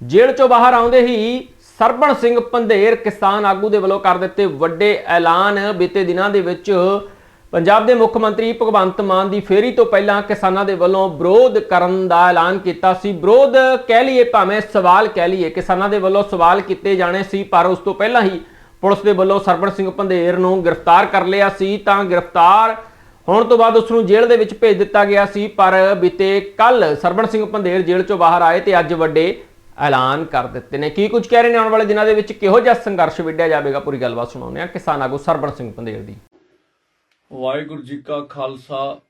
ਜੇਲ੍ਹ ਚੋਂ ਬਾਹਰ ਆਉਂਦੇ ਹੀ ਸਰਬਣ ਸਿੰਘ ਪੰਧੇਰ ਕਿਸਾਨ ਆਗੂ ਦੇ ਵੱਲੋਂ ਕਰ ਦਿੱਤੇ ਵੱਡੇ ਐਲਾਨ। ਬੀਤੇ ਦਿਨਾਂ ਦੇ ਵਿੱਚ ਪੰਜਾਬ ਦੇ ਮੁੱਖ ਮੰਤਰੀ ਭਗਵੰਤ ਮਾਨ ਦੀ ਫੇਰੀ ਤੋਂ ਪਹਿਲਾਂ ਕਿਸਾਨਾਂ ਦੇ ਵੱਲੋਂ ਵਿਰੋਧ ਕਰਨ ਦਾ ਐਲਾਨ ਕੀਤਾ ਸੀ। ਵਿਰੋਧ ਕਹਿ ਲਈਏ ਭਾਵੇਂ ਸਵਾਲ ਕਹਿ ਲਈਏ, ਕਿਸਾਨਾਂ ਦੇ ਵੱਲੋਂ ਸਵਾਲ ਕੀਤੇ ਜਾਣੇ ਸੀ, ਪਰ ਉਸ ਤੋਂ ਪਹਿਲਾਂ ਹੀ ਪੁਲਿਸ ਦੇ ਵੱਲੋਂ ਸਰਬਣ ਸਿੰਘ ਪੰਧੇਰ ਨੂੰ ਗ੍ਰਿਫਤਾਰ ਕਰ ਲਿਆ ਸੀ। ਤਾਂ ਗ੍ਰਿਫਤਾਰ ਹੋਣ ਤੋਂ ਬਾਅਦ ਉਸ ਨੂੰ ਜੇਲ੍ਹ ਦੇ ਵਿੱਚ ਭੇਜ ਦਿੱਤਾ ਗਿਆ ਸੀ, ਪਰ ਬੀਤੇ ਕੱਲ ਸਰਬਣ ਸਿੰਘ ਪੰਧੇਰ ਜੇਲ੍ਹ ਚੋਂ ਬਾਹਰ ਆਏ ਤੇ ਅੱਜ ਵੱਡੇ ਐਲਾਨ ਕਰ ਦਿੱਤੇ ਨੇ। ਕੀ ਕੁਝ ਕਹਿ ਰਹੇ ਨੇ ਆਉਣ ਵਾਲੇ ਦਿਨਾਂ ਦੇ ਵਿੱਚ? ਕਿਹੋ ਜਿਹਾ ਸੰਘਰਸ਼ ਵਿੱਢਿਆ ਜਾਵੇਗਾ? ਪੂਰੀ ਗੱਲਬਾਤ ਸੁਣਾਉਂਦੇ ਆ ਕਿਸਾਨ ਆਗੂ ਸਰਬਣ ਸਿੰਘ ਪੰਧੇਰ ਦੀ। ਵਾਹਿਗੁਰੂ ਜੀ ਕਾ ਖਾਲਸਾ,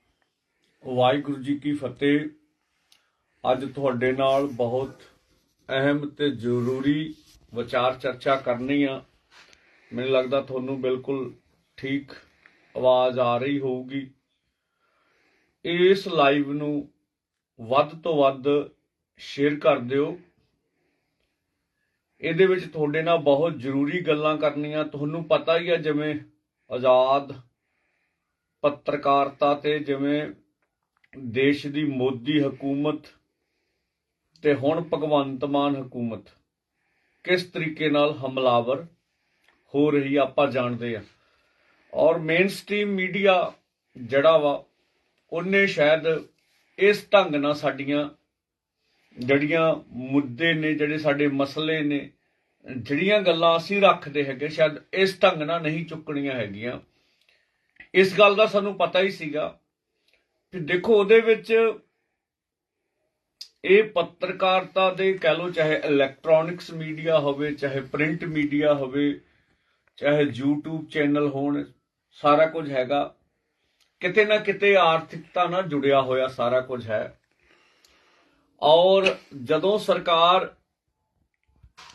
ਵਾਹਿਗੁਰੂ ਜੀ ਕੀ ਫਤਿਹ। ਅੱਜ ਤੁਹਾਡੇ ਨਾਲ ਬਹੁਤ ਅਹਿਮ ਤੇ ਜ਼ਰੂਰੀ ਵਿਚਾਰ ਚਰਚਾ ਕਰਨੀ ਆ। ਮੈਨੂੰ ਲੱਗਦਾ ਤੁਹਾਨੂੰ ਬਿਲਕੁਲ ਠੀਕ ਆਵਾਜ਼ ਆ ਰਹੀ ਹੋਊਗੀ। ਇਸ ਲਾਈਵ ਨੂੰ ਵੱਧ ਤੋਂ ਵੱਧ ਸ਼ੇਅਰ ਕਰ ਦਿਓ। ਇਹਦੇ ਵਿੱਚ ਤੁਹਾਡੇ ਨਾਲ ਬਹੁਤ ਜ਼ਰੂਰੀ ਗੱਲਾਂ ਕਰਨੀਆਂ। ਤੁਹਾਨੂੰ ਪਤਾ ਹੀ ਹੈ ਜਿਵੇਂ ਆਜ਼ਾਦ ਪੱਤਰਕਾਰਤਾ ਤੇ ਜਿਵੇਂ ਦੇਸ਼ ਦੀ ਮੋਦੀ ਹਕੂਮਤ ਤੇ ਹੁਣ ਭਗਵੰਤ ਮਾਨ ਹਕੂਮਤ ਕਿਸ ਤਰੀਕੇ ਨਾਲ ਹਮਲਾਵਰ ਹੋ ਰਹੀ ਆ, ਆਪਾਂ ਜਾਣਦੇ ਆ। ਔਰ ਮੇਨ ਸਟ੍ਰੀਮ ਮੀਡੀਆ ਜਿਹੜਾ ਵਾ ਉਹਨੇ ਸ਼ਾਇਦ ਇਸ ਢੰਗ ਨਾਲ ਸਾਡੀਆਂ ਜਿਹੜੀਆਂ ਮੁੱਦੇ ਨੇ, ਜਿਹੜੇ ਸਾਡੇ ਮਸਲੇ ਨੇ ਜਿਹੜੀਆਂ ਗੱਲਾਂ ਅਸੀਂ ਰੱਖਦੇ ਹੈਗੇ, ਸ਼ਾਇਦ ਇਸ ਢੰਗ ਨਾਲ ਨਹੀਂ ਚੁੱਕਣੀਆਂ ਹੈਗੀਆਂ। ਇਸ ਗੱਲ ਦਾ ਸਾਨੂੰ ਪਤਾ ਹੀ ਸੀਗਾ ਕਿ ਦੇਖੋ, ਉਹਦੇ ਵਿੱਚ ਇਹ ਪੱਤਰਕਾਰਤਾ ਦੇ ਕਹਿ ਲੋ ਚਾਹੇ ਇਲੈਕਟ੍ਰੋਨਿਕਸ ਮੀਡੀਆ ਹੋਵੇ, ਚਾਹੇ ਪ੍ਰਿੰਟ ਮੀਡੀਆ ਹੋਵੇ, ਚਾਹੇ YouTube ਚੈਨਲ ਹੋਣ, ਸਾਰਾ ਕੁਝ ਹੈਗਾ। ਕਿਤੇ ਨਾ ਕਿਤੇ ਆਰਥਿਕਤਾ ਨਾਲ ਜੁੜਿਆ ਹੋਇਆ ਸਾਰਾ ਕੁਝ ਹੈ। ਔਰ ਜਦੋਂ ਸਰਕਾਰ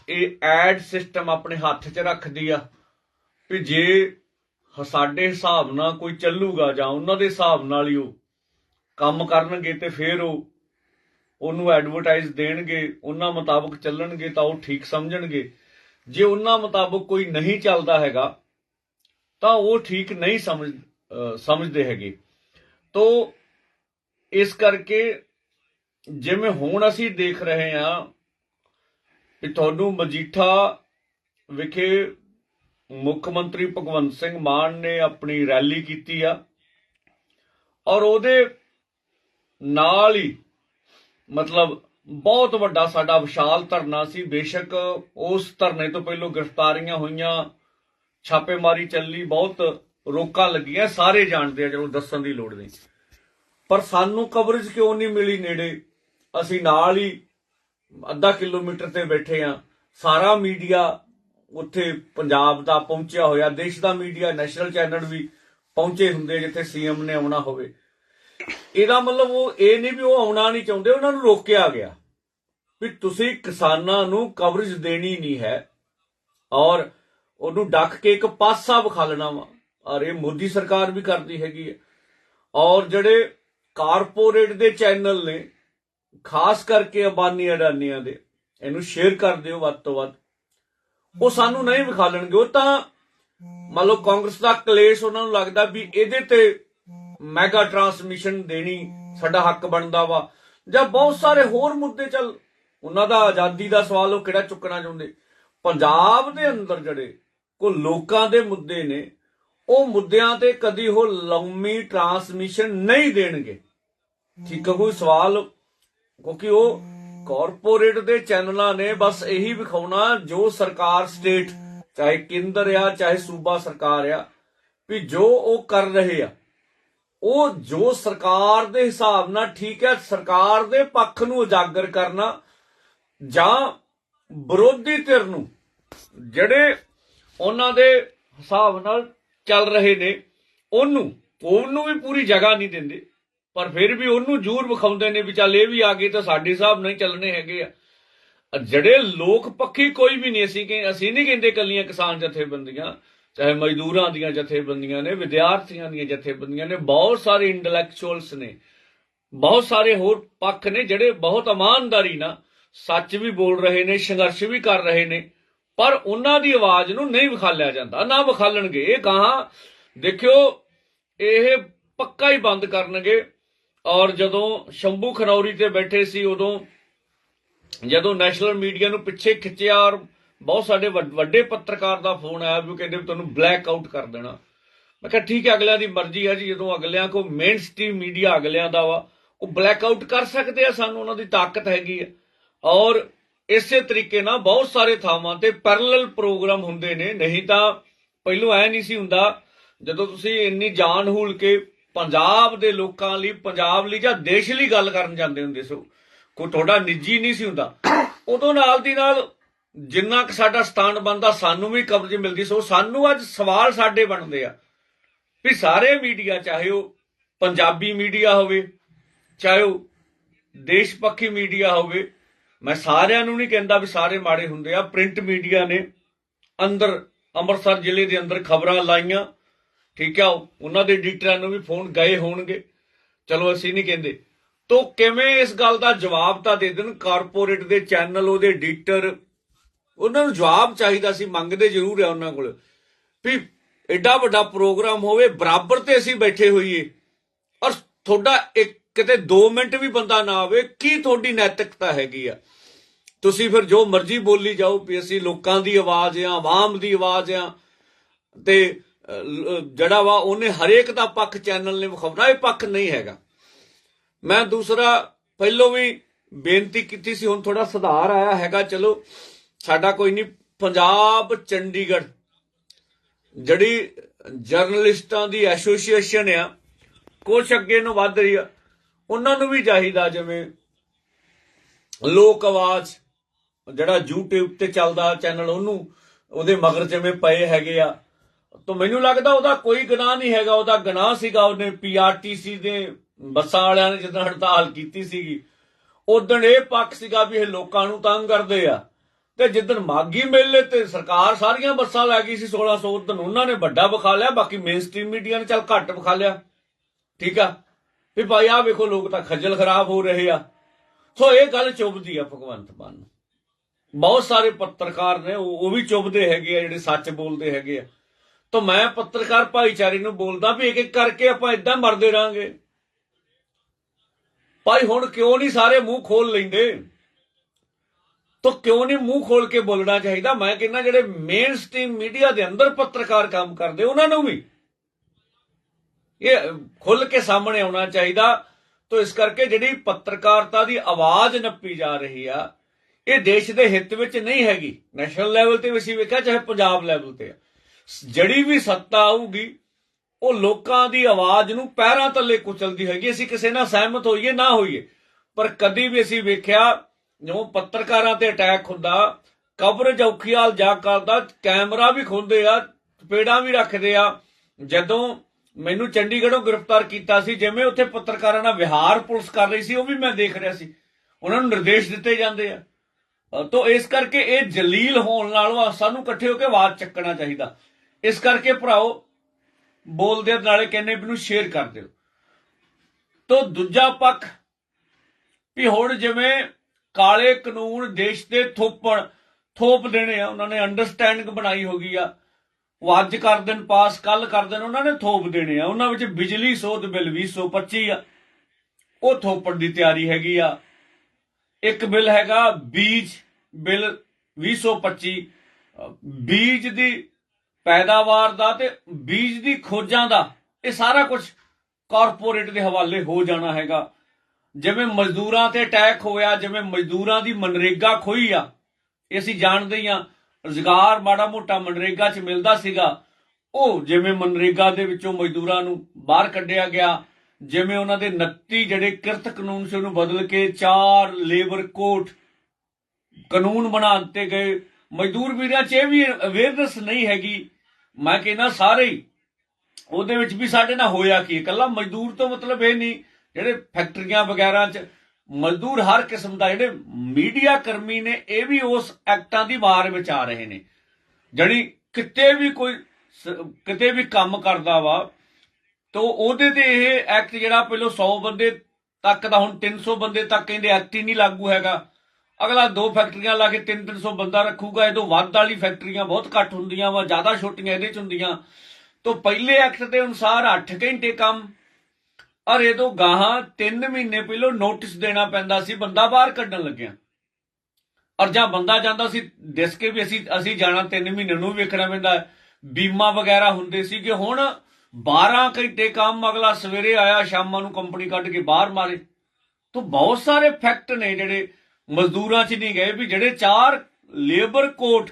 ਇਹ ਐਡ ਸਿਸਟਮ ਆਪਣੇ ਹੱਥ 'ਚ ਰੱਖਦੀ ਆ, ਵੀ ਜੇ ਸਾਡੇ ਹਿਸਾਬ ਨਾਲ ਕੋਈ ਚੱਲੂਗਾ ਜਾਂ ਉਹਨਾਂ ਦੇ ਹਿਸਾਬ ਨਾਲ ਹੀ ਉਹ ਕੰਮ ਕਰਨਗੇ ਤੇ ਫਿਰ ਉਹ, ਉਹਨੂੰ ਐਡਵਰਟਾਈਜ਼ ਦੇਣਗੇ, ਉਹਨਾਂ ਮੁਤਾਬਕ ਚੱਲਣਗੇ ਤਾਂ ਉਹ ਠੀਕ ਸਮਝਣਗੇ। ਜੇ ਉਹਨਾਂ ਮੁਤਾਬਕ ਕੋਈ ਨਹੀਂ ਚੱਲਦਾ ਹੈਗਾ, ਤਾਂ ਉਹ ਠੀਕ ਨਹੀਂ ਸਮਝ ਸਮਝਦੇ ਹੈਗੇ। ਤੋ, ਇਸ ਕਰਕੇ ਜਿਵੇਂ ਹੁਣ ਅਸੀਂ ਦੇਖ ਰਹੇ ਹਾਂ ਕਿ ਤੁਹਾਨੂੰ ਮਜੀਠਾ ਵਿਖੇ ਮੁੱਖ ਮੰਤਰੀ ਭਗਵੰਤ ਸਿੰਘ ਮਾਨ ਨੇ ਆਪਣੀ ਰੈਲੀ ਕੀਤੀ ਆ ਔਰ ਉਹਦੇ ਨਾਲ ਹੀ, ਮਤਲਬ ਬਹੁਤ ਵੱਡਾ ਸਾਡਾ ਵਿਸ਼ਾਲ ਧਰਨਾ ਸੀ। ਬੇਸ਼ੱਕ ਉਸ ਧਰਨੇ ਤੋਂ ਪਹਿਲਾਂ ਗ੍ਰਿਫਤਾਰੀਆਂ ਹੋਈਆਂ, ਛਾਪੇਮਾਰੀ ਚੱਲੀ, ਬਹੁਤ ਰੋਕਾਂ ਲੱਗੀਆਂ। ਸਾਰੇ ਜਾਣਦੇ ਆ, ਜਦੋਂ ਦੱਸਣ ਦੀ ਲੋੜ ਨਹੀਂ। ਪਰ ਸਾਨੂੰ ਕਵਰੇਜ ਕਿਉਂ ਨਹੀਂ ਮਿਲੀ ਨੇੜੇ? ਅਸੀਂ ਨਾਲ ਹੀ ਅੱਧਾ ਕਿਲੋਮੀਟਰ ਤੇ ਬੈਠੇ ਆ ਸਾਰਾ ਮੀਡੀਆ ਉੱਥੇ ਪੰਜਾਬ ਦਾ ਪਹੁੰਚਿਆ ਹੋਇਆ। ਦੇਸ਼ ਦਾ ਮੀਡੀਆ, ਨੈਸ਼ਨਲ ਚੈਨਲ ਵੀ ਪਹੁੰਚੇ ਹੁੰਦੇ ਜਿੱਥੇ ਸੀਐਮ ਨੇ ਆਉਣਾ ਹੋਵੇ। ਇਹਦਾ ਮਤਲਬ ਉਹ ਇਹ ਨਹੀਂ ਵੀ ਉਹ ਆਉਣਾ ਨਹੀਂ ਚਾਹੁੰਦੇ, ਉਹਨਾਂ ਨੂੰ ਰੋਕਿਆ ਗਿਆ ਵੀ ਤੁਸੀਂ ਕਿਸਾਨਾਂ ਨੂੰ ਕਵਰੇਜ ਦੇਣੀ ਨਹੀਂ ਹੈ ਔਰ ਉਹਨੂੰ ਡੱਕ ਕੇ ਇੱਕ ਪਾਸਾ ਵਿਖਾਲਣਾ ਵਾ। ਔਰ ਇਹ ਮੋਦੀ ਸਰਕਾਰ ਵੀ ਕਰਦੀ ਹੈਗੀ ਹੈ। ਔਰ ਜਿਹੜੇ ਕਾਰਪੋਰੇਟ ਦੇ ਚੈਨਲ ਨੇ ਖਾਸ ਕਰਕੇ ਅਬਾਨੀ ਅਡਾਨੀਆਂ ਦੇ, ਇਹਨੂੰ ਸ਼ੇਅਰ ਕਰ ਦਿਓ ਵੱਧ ਤੋਂ ਵੱਧ। ਉਹ ਸਾਨੂੰ ਨਹੀਂ ਵਿਖਾਲਣਗੇ ਉਹ ਤਾਂ ਮੰਨ ਲਓ ਕਾਂਗਰਸ ਦਾ ਕਲੇਸ਼ ਉਹਨਾਂ ਨੂੰ ਲੱਗਦਾ ਵੀ ਇਹਦੇ ਤੇ ਮੈਗਾ ਟਰਾਂਸਮਿਸ਼ਨ ਦੇਣੀ ਸਾਡਾ ਹੱਕ ਬਣਦਾ ਵਾ। ਜਾਂ ਬਹੁਤ ਸਾਰੇ ਹੋਰ ਮੁੱਦੇ, ਚੱਲ ਉਹਨਾਂ ਦਾ ਆਜ਼ਾਦੀ ਦਾ ਸਵਾਲ ਉਹ ਕਿਹੜਾ ਚੁੱਕਣਾ ਚਾਹੁੰਦੇ? ਪੰਜਾਬ ਦੇ ਅੰਦਰ ਜਿਹੜੇ ਕੋ ਲੋਕਾਂ ਦੇ ਮੁੱਦੇ ਨੇ, ਉਹ ਮੁੱਦਿਆਂ ਤੇ ਕਦੀ ਉਹ ਲੰਮੀ ਟਰਾਂਸਮਿਸ਼ਨ ਨਹੀਂ ਦੇਣਗੇ। ਠੀਕ ਹੈ ਕੋਈ ਸਵਾਲ ਕਿਉਂਕਿ ਉਹ ਕਾਰਪੋਰੇਟ ਦੇ ਚੈਨਲਾਂ ਨੇ ਬਸ ਇਹੀ ਵਿਖਾਉਣਾ ਜੋ ਸਰਕਾਰ ਸਟੇਟ ਚਾਹੇ ਕੇਂਦਰ ਆ, ਚਾਹੇ ਸੂਬਾ ਸਰਕਾਰ ਆ, ਵੀ ਜੋ ਉਹ ਕਰ ਰਹੇ ਆ, ਉਹ ਜੋ ਸਰਕਾਰ ਦੇ ਹਿਸਾਬ ਨਾਲ ਠੀਕ ਹੈ, ਸਰਕਾਰ ਦੇ ਪੱਖ ਨੂੰ ਉਜਾਗਰ ਕਰਨਾ ਜਾਂ ਵਿਰੋਧੀ ਧਿਰ ਨੂੰ, ਜਿਹੜੇ ਉਹਨਾਂ ਦੇ ਹਿਸਾਬ ਨਾਲ ਚੱਲ ਰਹੇ ਨੇ, ਉਹਨੂੰ ਉਹਨੂੰ ਵੀ ਪੂਰੀ ਜਗ੍ਹਾ ਨਹੀਂ ਦਿੰਦੇ। ਪਰ ਫਿਰ ਵੀ ਉਹਨੂੰ ਜ਼ਰੂਰ ਵਿਖਾਉਂਦੇ ਨੇ ਵੀ ਚੱਲ ਇਹ ਵੀ ਆ ਗਏ ਤਾਂ ਸਾਡੇ ਹਿਸਾਬ ਨਹੀਂ ਚੱਲਣੇ ਹੈਗੇ ਆ। ਜਿਹੜੇ ਲੋਕ ਪੱਖੀ ਕੋਈ ਵੀ ਨਹੀਂ ਅਸੀਂ ਕਿ, ਅਸੀਂ ਨਹੀਂ ਕਹਿੰਦੇ ਕੱਲੀਆਂ ਕਿਸਾਨ ਜਥੇਬੰਦੀਆਂ, ਚਾਹੇ ਮਜ਼ਦੂਰਾਂ ਦੀਆਂ ਜਥੇਬੰਦੀਆਂ ਨੇ, ਵਿਦਿਆਰਥੀਆਂ ਦੀਆਂ ਜਥੇਬੰਦੀਆਂ ਨੇ, ਬਹੁਤ ਸਾਰੇ ਇੰਟੈਲੈਕਚੁਅਲਸ ਨੇ, ਬਹੁਤ ਸਾਰੇ ਹੋਰ ਪੱਖ ਨੇ ਜਿਹੜੇ ਬਹੁਤ ਇਮਾਨਦਾਰੀ ਨਾਲ ਸੱਚ ਵੀ ਬੋਲ ਰਹੇ ਨੇ, ਸੰਘਰਸ਼ ਵੀ ਕਰ ਰਹੇ ਨੇ, ਪਰ ਉਹਨਾਂ ਦੀ ਆਵਾਜ਼ ਨੂੰ ਨਹੀਂ ਵਿਖਾਲਿਆ ਜਾਂਦਾ। ਨਾ ਵਿਖਾਲਣਗੇ। ਇਹ ਕਹਾ ਦੇਖਿਓ, ਇਹ ਪੱਕਾ ਹੀ ਬੰਦ ਕਰਨਗੇ। ਔਰ ਜਦੋਂ ਸ਼ੰਭੂ ਖਨੌਰੀ ਤੇ ਬੈਠੇ ਸੀ, ਉਦੋਂ ਜਦੋਂ ਨੈਸ਼ਨਲ ਮੀਡੀਆ ਨੂੰ ਪਿੱਛੇ ਖਿੱਚਿਆ ਔਰ ਬਹੁਤ ਸਾਡੇ ਵੱਡੇ ਪੱਤਰਕਾਰ ਦਾ ਫੋਨ ਆਇਆ ਵੀ ਕਹਿੰਦੇ ਵੀ ਤੁਹਾਨੂੰ ਬਲੈਕ ਆਊਟ ਕਰ ਦੇਣਾ। ਮੈਂ ਕਿਹਾ ਠੀਕ ਹੈ, ਅਗਲਿਆਂ ਦੀ ਮਰਜ਼ੀ ਹੈ ਜੀ, ਜਦੋਂ ਅਗਲਿਆਂ ਕੋ ਮੇਨ ਸਟ੍ਰੀਮ ਮੀਡੀਆ ਅਗਲਿਆਂ ਦਾ ਵਾ, ਉਹ ਬਲੈਕ ਆਊਟ ਕਰ ਸਕਦੇ ਆ, ਸਾਨੂੰ ਉਹਨਾਂ ਦੀ ਤਾਕਤ ਹੈਗੀ ਆ ਔਰ ਇਸੇ ਤਰੀਕੇ ਨਾਲ ਬਹੁਤ ਸਾਰੇ ਥਾਵਾਂ ਤੇ ਪੈਰਲਲ ਪ੍ਰੋਗਰਾਮ ਹੁੰਦੇ ਨੇ, ਨਹੀਂ ਤਾਂ ਪਹਿਲੋਂ ਐ ਨਹੀਂ ਸੀ ਹੁੰਦਾ, ਜਦੋਂ ਤੁਸੀਂ ਇੰਨੀ ਜਾਨ ਹੂਲ ਕੇ ਪੰਜਾਬ ਦੇ ਲੋਕਾਂ ਲਈ, ਪੰਜਾਬ ਲਈ ਜਾਂ ਦੇਸ਼ ਲਈ ਗੱਲ ਕਰਨ ਜਾਂਦੇ ਹੁੰਦੇ ਸੋ ਕੋਈ ਤੁਹਾਡਾ ਨਿੱਜੀ ਨਹੀਂ ਸੀ ਹੁੰਦਾ। ਉਦੋਂ ਨਾਲ ਦੀ ਨਾਲ ਜਿੰਨਾ ਕਿ ਸਾਡਾ ਸਥਾਨ ਬਣਦਾ, ਸਾਨੂੰ ਵੀ ਕਵਰੇਜ ਮਿਲਦੀ ਸੋ। ਸਾਨੂੰ ਅੱਜ ਸਵਾਲ ਸਾਡੇ ਬਣਦੇ ਆ ਵੀ ਸਾਰੇ ਮੀਡੀਆ, ਚਾਹੇ ਉਹ ਪੰਜਾਬੀ ਮੀਡੀਆ ਹੋਵੇ, ਚਾਹੇ ਉਹ ਦੇਸ਼ ਪੱਖੀ ਮੀਡੀਆ ਹੋਵੇ, ਮੈਂ ਸਾਰਿਆਂ ਨੂੰ ਨਹੀਂ ਕਹਿੰਦਾ ਵੀ ਸਾਰੇ ਮਾੜੇ ਹੁੰਦੇ ਆ। ਪ੍ਰਿੰਟ ਮੀਡੀਆ ਨੇ ਅੰਦਰ ਅੰਮ੍ਰਿਤਸਰ ਜ਼ਿਲ੍ਹੇ ਦੇ ਅੰਦਰ ਖਬਰਾਂ ਲਾਈਆਂ। ਠੀਕ ਆ, ਉਹਨਾਂ ਦੇ ਐਡੀਟਰਾਂ ਨੂੰ ਵੀ ਫੋਨ ਗਏ ਹੋਣਗੇ। ਚਲੋ, ਅਸੀਂ ਨਹੀਂ ਕਹਿੰਦੇ। ਤੋ ਕਿਵੇਂ ਇਸ ਗੱਲ ਦਾ ਜਵਾਬ ਤਾਂ ਦੇ ਦੇਣ? ਕਾਰਪੋਰੇਟ ਦੇ ਚੈਨਲ, ਉਹਦੇ ਐਡੀਟਰ ਉਹਨਾਂ ਨੂੰ ਜਵਾਬ ਚਾਹੀਦਾ ਸੀ, ਮੰਗਦੇ ਜ਼ਰੂਰ ਆ ਉਹਨਾਂ ਕੋਲ। ਵੀ ਐਡਾ ਵੱਡਾ ਪ੍ਰੋਗਰਾਮ ਹੋਵੇ, ਬਰਾਬਰ ਤੇ ਅਸੀਂ ਬੈਠੇ ਹੋਈਏ, ਔਰ ਤੁਹਾਡਾ ਇੱਕ ਕਿਤੇ 2 ਮਿੰਟ ਵੀ ਬੰਦਾ ਨਾ ਆਵੇ, ਕੀ ਤੁਹਾਡੀ ਨੈਤਿਕਤਾ ਹੈਗੀ ਆ? ਤੁਸੀਂ ਫਿਰ ਜੋ ਮਰਜ਼ੀ ਬੋਲੀ ਜਾਓ, ਵੀ ਅਸੀਂ ਲੋਕਾਂ ਦੀ ਆਵਾਜ਼ ਆ ਆਵਾਮ ਦੀ ਆਵਾਜ਼ ਆ, ਤੇ ਅਹ, ਜਿਹੜਾ ਵਾ ਉਹਨੇ ਹਰੇਕ ਦਾ ਪੱਖ ਚੈਨਲ ਨੇ ਵਿਖਾਉਣਾ ਇਹ ਪੱਖ ਨਹੀਂ ਹੈਗਾ। ਮੈਂ ਦੂਸਰਾ ਪਹਿਲੋਂ ਵੀ ਬੇਨਤੀ ਕੀਤੀ ਸੀ ਹੁਣ ਥੋੜਾ ਸੁਧਾਰ ਆਇਆ ਹੈਗਾ ਚਲੋ ਸਾਡਾ ਕੋਈ ਨਹੀਂ ਪੰਜਾਬ ਚੰਡੀਗੜ੍ਹ ਜਿਹੜੀ ਜਰਨਲਿਸਟਾਂ ਦੀ ਐਸੋਸੀਏਸ਼ਨ ਆ ਕੁਛ ਅੱਗੇ ਨੂੰ ਵੱਧ ਰਹੀ ਆ ਉਹਨਾਂ ਨੂੰ ਵੀ ਚਾਹੀਦਾ ਜਿਵੇਂ ਲੋਕ ਆਵਾਜ਼ ਜਿਹੜਾ YouTube ਤੇ ਚੱਲਦਾ ਚੈਨਲ ਉਹਨੂੰ ਉਹਦੇ ਮਗਰ ਜਿਵੇਂ ਪਏ ਹੈਗੇ ਆ ਤਾਂ ਮੈਨੂੰ ਲੱਗਦਾ ਉਹਦਾ ਕੋਈ ਗੁਨਾਹ ਨਹੀਂ ਹੈਗਾ, ਉਹਦਾ ਗੁਨਾਹ ਸੀਗਾ, ਉਹਨੇ ਪੀਆਰਟੀਸੀ ਦੇ ਬੱਸਾਂ ਵਾਲਿਆਂ ਨੇ ਜਦੋਂ ਹੜਤਾਲ ਕੀਤੀ ਸੀਗੀ, ਉਦੋਂ ਇਹ ਪੱਖ ਸੀਗਾ ਵੀ ਇਹ ਲੋਕਾਂ ਨੂੰ ਤੰਗ ਕਰਦੇ ਆ। ਤੇ ਜਿੱਦਣ ਮਾਗੀ ਮੇਲੇ ਤੇ ਸਰਕਾਰ ਸਾਰੀਆਂ ਬੱਸਾਂ ਲੈ ਗਈ ਸੀ 1600 ਉਦੋਂ ਉਹਨਾਂ ਨੇ ਵੱਡਾ ਵਿਖਾ ਲਿਆ, ਬਾਕੀ ਮੇਨ ਸਟ੍ਰੀਮ ਮੀਡੀਆ ਨੇ ਚੱਲ ਘੱਟ ਵਿਖਾ ਲਿਆ। ਠੀਕ ਆ? ਵੀ ਭਾਈ ਆ ਵੇਖੋ, ਲੋਕ ਤਾਂ ਖੱਜਲ ਖਰਾਬ ਹੋ ਰਹੇ ਆ। ਸੋ ਇਹ ਗੱਲ ਚੁੱਭਦੀ ਆ ਭਗਵੰਤ ਮਾਨ ਬਹੁਤ ਸਾਰੇ ਪੱਤਰਕਾਰ ਨੇ ਉਹ ਵੀ ਚੁੱਭਦੇ ਹੈਗੇ ਆ, ਜਿਹੜੇ ਸੱਚ ਬੋਲਦੇ ਹੈਗੇ ਆ। ਤਾਂ ਮੈਂ ਪੱਤਰਕਾਰ ਭਾਈਚਾਰੇ ਨੂੰ ਬੋਲਦਾ ਵੀ ਇੱਕ ਇੱਕ ਕਰਕੇ ਆਪਾਂ ਇਦਾਂ ਮਰਦੇ ਰਾਂਗੇ। ਭਾਈ ਹੁਣ ਕਿਉਂ ਨਹੀਂ ਸਾਰੇ ਮੂੰਹ ਖੋਲ ਲੈਂਦੇ? ਤਾਂ ਕਿਉਂ ਨਹੀਂ ਮੂੰਹ ਖੋਲ ਕੇ ਬੋਲਣਾ ਚਾਹੀਦਾ? ਮੈਂ ਕਹਿੰਦਾ ਜਿਹੜੇ ਮੇਨ ਸਟ੍ਰੀਮ ਮੀਡੀਆ ਦੇ ਅੰਦਰ ਪੱਤਰਕਾਰ ਕੰਮ ਕਰਦੇ, ਉਹਨਾਂ ਨੂੰ ਵੀ। ਇਹ ਖੁੱਲ ਕੇ ਸਾਹਮਣੇ ਆਉਣਾ ਚਾਹੀਦਾ। ਤਾਂ ਇਸ ਕਰਕੇ ਜਿਹੜੀ ਪੱਤਰਕਾਰਤਾ ਦੀ ਆਵਾਜ਼ ਨੱਪੀ ਜਾ ਰਹੀ ਆ, ਇਹ ਦੇਸ਼ ਦੇ ਹਿੱਤ ਵਿੱਚ ਨਹੀਂ ਹੈਗੀ। ਨੈਸ਼ਨਲ ਲੈਵਲ ਤੇ ਵੀ ਅਸੀਂ ਵੇਖਿਆ, ਚਾਹੇ ਪੰਜਾਬ ਲੈਵਲ ਤੇ ਆ। ਜਿਹੜੀ ਵੀ ਸੱਤਾ ਆਊਗੀ ਉਹ ਲੋਕਾਂ ਦੀ ਆਵਾਜ਼ ਨੂੰ ਪੈਰਾਂ ਥੱਲੇ ਕੁਚਲਦੀ ਹੈਗੀ। ਅਸੀਂ ਕਿਸੇ ਨਾਲ ਸਹਿਮਤ ਹੋਈਏ ਨਾ ਹੋਈਏ। ਪਰ ਕਦੀ ਵੀ ਅਸੀਂ ਵੇਖਿਆ ਜਿਵੇਂ ਪੱਤਰਕਾਰਾਂ ਤੇ ਅਟੈਕ ਹੁੰਦਾ ਕਵਰੇਜ ਔਖੀਆਲ ਜਾ ਕਰਦਾ ਕੈਮਰਾ ਵੀ ਖੁੰਦੇ ਆ ਪੇੜਾਂ ਵੀ ਰੱਖਦੇ ਆ। ਜਦੋਂ ਮੈਨੂੰ ਚੰਡੀਗੜ੍ਹੋਂ ਗ੍ਰਿਫਤਾਰ ਕੀਤਾ ਸੀ ਜਿਵੇਂ ਉੱਥੇ ਪੱਤਰਕਾਰਾਂ ਨਾਲ ਵਿਹਾਰ ਪੁਲਿਸ ਕਰ ਰਹੀ ਸੀ ਉਹ ਵੀ ਮੈਂ ਦੇਖ ਰਿਹਾ ਸੀ। ਉਹਨਾਂ ਨੂੰ ਨਿਰਦੇਸ਼ ਦਿੱਤੇ ਜਾਂਦੇ ਆ। ਅ, ਤੋ ਇਸ ਕਰਕੇ ਇਹ ਜਲੀਲ ਹੋਣ ਨਾਲੋਂ ਸਾਨੂੰ ਇਕੱਠੇ ਹੋ ਕੇ ਆਵਾਜ਼ ਚੱਕਣਾ ਚਾਹੀਦਾ। ਇਸ ਕਰਕੇ ਭਰਾਓ ਬੋਲਦੇ ਨਾਲੇ ਕਹਿੰਦੇ ਵੀ ਨੂੰ ਸ਼ੇਅਰ ਕਰ ਦਿਓ। ਤੋ ਦੂਜਾ ਪੱਖ ਵੀ ਹੁਣ ਜਿਵੇਂ ਕਾਲੇ ਕਾਨੂੰਨ ਦੇਸ਼ ਦੇ ਥੋਪਣ, ਥੋਪ ਦੇਣੇ ਆ, ਉਹਨਾਂ ਨੇ ਅੰਡਰਸਟੈਂਡਿੰਗ ਬਣਾਈ ਹੋ ਗਈ ਆ। ਉਹ ਅੱਜ ਕਰ ਦੇਣ, ਪਾਸ ਕੱਲ ਕਰ ਦੇਣ, ਉਹਨਾਂ ਨੇ ਥੋਪ ਦੇਣੇ ਆ। ਉਹਨਾਂ ਵਿੱਚ ਬਿਜਲੀ ਸੋਧ ਬਿੱਲ 225 ਆ। ਉਹ ਥੋਪਣ ਦੀ ਤਿਆਰੀ ਹੈਗੀ ਆ। ਇੱਕ ਬਿੱਲ ਹੈਗਾ ਬੀਜ ਬਿੱਲ 225 ਅਹ ਬੀਜ ਦੀ ਪੈਦਾਵਾਰ ਦਾ ਤੇ ਬੀਜ ਦੀ ਖੋਜਾਂ ਦਾ, ਇਹ ਸਾਰਾ ਕੁਝ ਕਾਰਪੋਰੇਟ ਦੇ ਹਵਾਲੇ ਹੋ ਜਾਣਾ ਹੈਗਾ। ਜਿਵੇਂ ਮਜ਼ਦੂਰਾਂ ਤੇ ਅਟੈਕ ਹੋਇਆ, ਜਿਵੇਂ ਮਜ਼ਦੂਰਾਂ ਦੀ ਮਨਰੇਗਾ ਖੋਈ ਆ, ਇਹ ਅਸੀਂ ਜਾਣਦੇ ਹੀ ਆ। ਰੁਜ਼ਗਾਰ ਮਾੜਾ ਮੋਟਾ ਮਨਰੇਗਾ 'ਚ ਮਿਲਦਾ ਸੀਗਾ। ਉਹ ਜਿਵੇਂ ਮਨਰੇਗਾ ਦੇ ਵਿੱਚੋਂ ਮਜ਼ਦੂਰਾਂ ਨੂੰ ਬਾਹਰ ਕੱਢਿਆ ਗਿਆ, ਜਿਵੇਂ ਉਹਨਾਂ ਦੇ 29 ਜਿਹੜੇ ਕਿਰਤ ਕਾਨੂੰਨ ਸੀ, ਉਹਨੂੰ ਬਦਲ ਕੇ ਚਾਰ ਲੇਬਰ ਕੋਡ ਕਾਨੂੰਨ ਬਣਾ ਦਿੱਤੇ ਗਏ। ਮਜ਼ਦੂਰ ਵੀਰਾਂ 'ਚ ਇਹ ਵੀ ਅਵੇਅਰਨੈਸ ਨਹੀਂ ਹੈਗੀ। ਮੈਂ ਕਹਿੰਦਾ ਸਾਰੇ ਹੀ। ਉਹਦੇ ਵਿੱਚ ਵੀ ਸਾਡੇ ਨਾਲ ਹੋਇਆ ਕੀ? ਇਕੱਲਾ ਮਜ਼ਦੂਰ ਤੋਂ ਮਤਲਬ ਇਹ ਨਹੀਂ, ਜਿਹੜੇ ਫੈਕਟਰੀਆਂ ਵਗੈਰਾ 'ਚ ਮਜ਼ਦੂਰ ਹਰ ਕਿਸਮ ਦਾ ਜਿਹੜੇ ਮੀਡੀਆ ਕਰਮੀ ਨੇ, ਇਹ ਵੀ ਉਸ ਐਕਟਾਂ ਦੀ ਮਾਰ ਵਿੱਚ ਆ ਰਹੇ ਨੇ। ਜਿਹੜੀ ਕਿਤੇ ਵੀ ਕੋਈ ਕਿਤੇ ਵੀ ਕੰਮ ਕਰਦਾ ਵਾ, ਤੋ ਉਹਦੇ ਤੇ ਇਹ ਐਕਟ ਜਿਹੜਾ ਪਹਿਲਾਂ 100 ਬੰਦੇ ਤੱਕ ਦਾ, ਹੁਣ 300 ਬੰਦੇ ਤੱਕ ਕਹਿੰਦੇ ਐਕਟ ਹੀ ਨਹੀਂ ਲਾਗੂ ਹੈਗਾ। ਅਗਲਾ ਦੋ ਫੈਕਟਰੀਆਂ ਲਾ ਕੇ 3-300 ਬੰਦਾ ਰੱਖੂਗਾ ਇਹ ਤੋਂ ਵੱਧ ਵਾਲੀ ਫੈਕਟਰੀਆਂ ਬਹੁਤ ਘੱਟ ਹੁੰਦੀਆਂ ਵਾ, ਜ਼ਿਆਦਾ ਛੋਟੀਆਂ ਇਹਦੇ ਚ ਹੁੰਦੀਆਂ। ਤੋ ਪਹਿਲੇ ਐਕਟ ਦੇ ਅਨੁਸਾਰ 8 ਘੰਟੇ ਕੰਮ, ਔਰ ਇਹ ਤੋਂ ਗਾਹਾਂ 3 ਮਹੀਨੇ ਪਹਿਲਾਂ ਨੋਟਿਸ ਦੇਣਾ ਪੈਂਦਾ ਸੀ, ਬੰਦਾ ਬਾਹਰ ਕੱਢਣ ਲੱਗਿਆ। ਔਰ ਜਾਂ ਬੰਦਾ ਜਾਂਦਾ ਸੀ ਦਿਸ ਕੇ ਵੀ ਅਸੀਂ ਅਸੀਂ ਜਾਣਾ 3 ਮਹੀਨੇ ਨੂੰ ਵੇਖਣਾ ਪੈਂਦਾ। ਬੀਮਾ ਵਗੈਰਾ ਹੁੰਦੇ ਸੀ ਕਿ ਹੁਣ 12 ਘੰਟੇ ਕੰਮ ਅਗਲਾ ਸਵੇਰੇ ਆਇਆ, ਸ਼ਾਮਾਂ ਨੂੰ ਕੰਪਨੀ ਕੱਢ ਕੇ ਬਾਹਰ ਮਾਰੇ। ਤੋਂ ਬਹੁਤ ਸਾਰੇ ਫੈਕਟ ਨੇ ਜਿਹੜੇ ਮਜ਼ਦੂਰਾਂ 'ਚ ਨਹੀਂ ਗਏ ਵੀ ਜਿਹੜੇ ਚਾਰ ਲੇਬਰ ਕੋਡ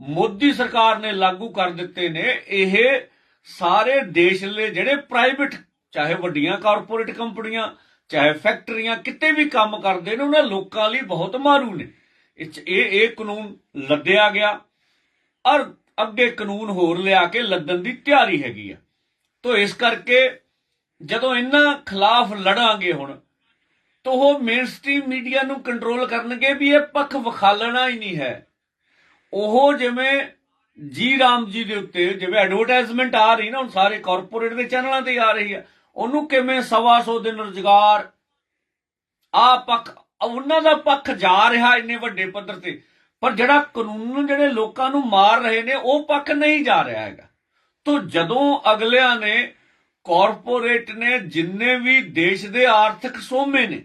ਮੋਦੀ ਸਰਕਾਰ ਨੇ ਲਾਗੂ ਕਰ ਦਿੱਤੇ ਨੇ, ਇਹ ਸਾਰੇ ਦੇਸ਼ ਦੇ ਜਿਹੜੇ ਪ੍ਰਾਈਵੇਟ, ਚਾਹੇ ਵੱਡੀਆਂ ਕਾਰਪੋਰੇਟ ਕੰਪਨੀਆਂ, ਚਾਹੇ ਫੈਕਟਰੀਆਂ, ਕਿਤੇ ਵੀ ਕੰਮ ਕਰਦੇ ਨੇ, ਉਹਨਾਂ ਲੋਕਾਂ ਲਈ ਬਹੁਤ ਮਾਰੂ ਨੇ। ਇਹ ਇਹ ਇਹ ਕਾਨੂੰਨ ਲੱਦਿਆ ਗਿਆ। ਔਰ ਅੱਗੇ ਕਾਨੂੰਨ ਹੋਰ ਲਿਆ ਕੇ ਲੱਦਣ ਦੀ ਤਿਆਰੀ ਹੈਗੀ ਆ। ਤੋਂ ਇਸ ਕਰਕੇ ਜਦੋਂ ਇਹਨਾਂ ਖਿਲਾਫ ਲੜਾਂਗੇ ਹੁਣ ਤਾਂ ਉਹ ਮੇਨਸਟ੍ਰੀਮ ਮੀਡੀਆ ਨੂੰ ਕੰਟਰੋਲ ਕਰਨਗੇ ਵੀ ਇਹ ਪੱਖ ਵਿਖਾਲਣਾ ਹੀ ਨਹੀਂ ਹੈ। ਉਹ ਜਿਵੇਂ ਜੀ ਰਾਮ ਜੀ ਦੇ ਉੱਤੇ ਜਿਵੇਂ ਐਡਵਰਟਾਈਜ਼ਮੈਂਟ ਆ ਰਹੀ ਨਾ, ਹੁਣ ਸਾਰੇ ਕਾਰਪੋਰੇਟ ਦੇ ਚੈਨਲਾਂ ਤੇ ਆ ਰਹੀ ਆ ਉਹਨੂੰ ਕਿਵੇਂ ਸਵਾ ਸੌ ਦਿਨ ਰੁਜ਼ਗਾਰ ਆ ਪੱਖ, ਉਹਨਾਂ ਦਾ ਪੱਖ ਜਾ ਰਿਹਾ ਇੰਨੇ ਵੱਡੇ ਪੱਧਰ ਤੇ, ਪਰ ਜਿਹੜਾ ਕਾਨੂੰਨ ਜਿਹੜੇ ਲੋਕਾਂ ਨੂੰ ਮਾਰ ਰਹੇ ਨੇ, ਉਹ ਪੱਖ ਨਹੀਂ ਜਾ ਰਿਹਾ ਹੈਗਾ। ਤੋਂ ਜਦੋਂ ਅਗਲਿਆਂ ਨੇ ਕਾਰਪੋਰੇਟ ਨੇ ਜਿੰਨੇ ਵੀ ਦੇਸ਼ ਦੇ ਆਰਥਿਕ ਸੋਮੇ ਨੇ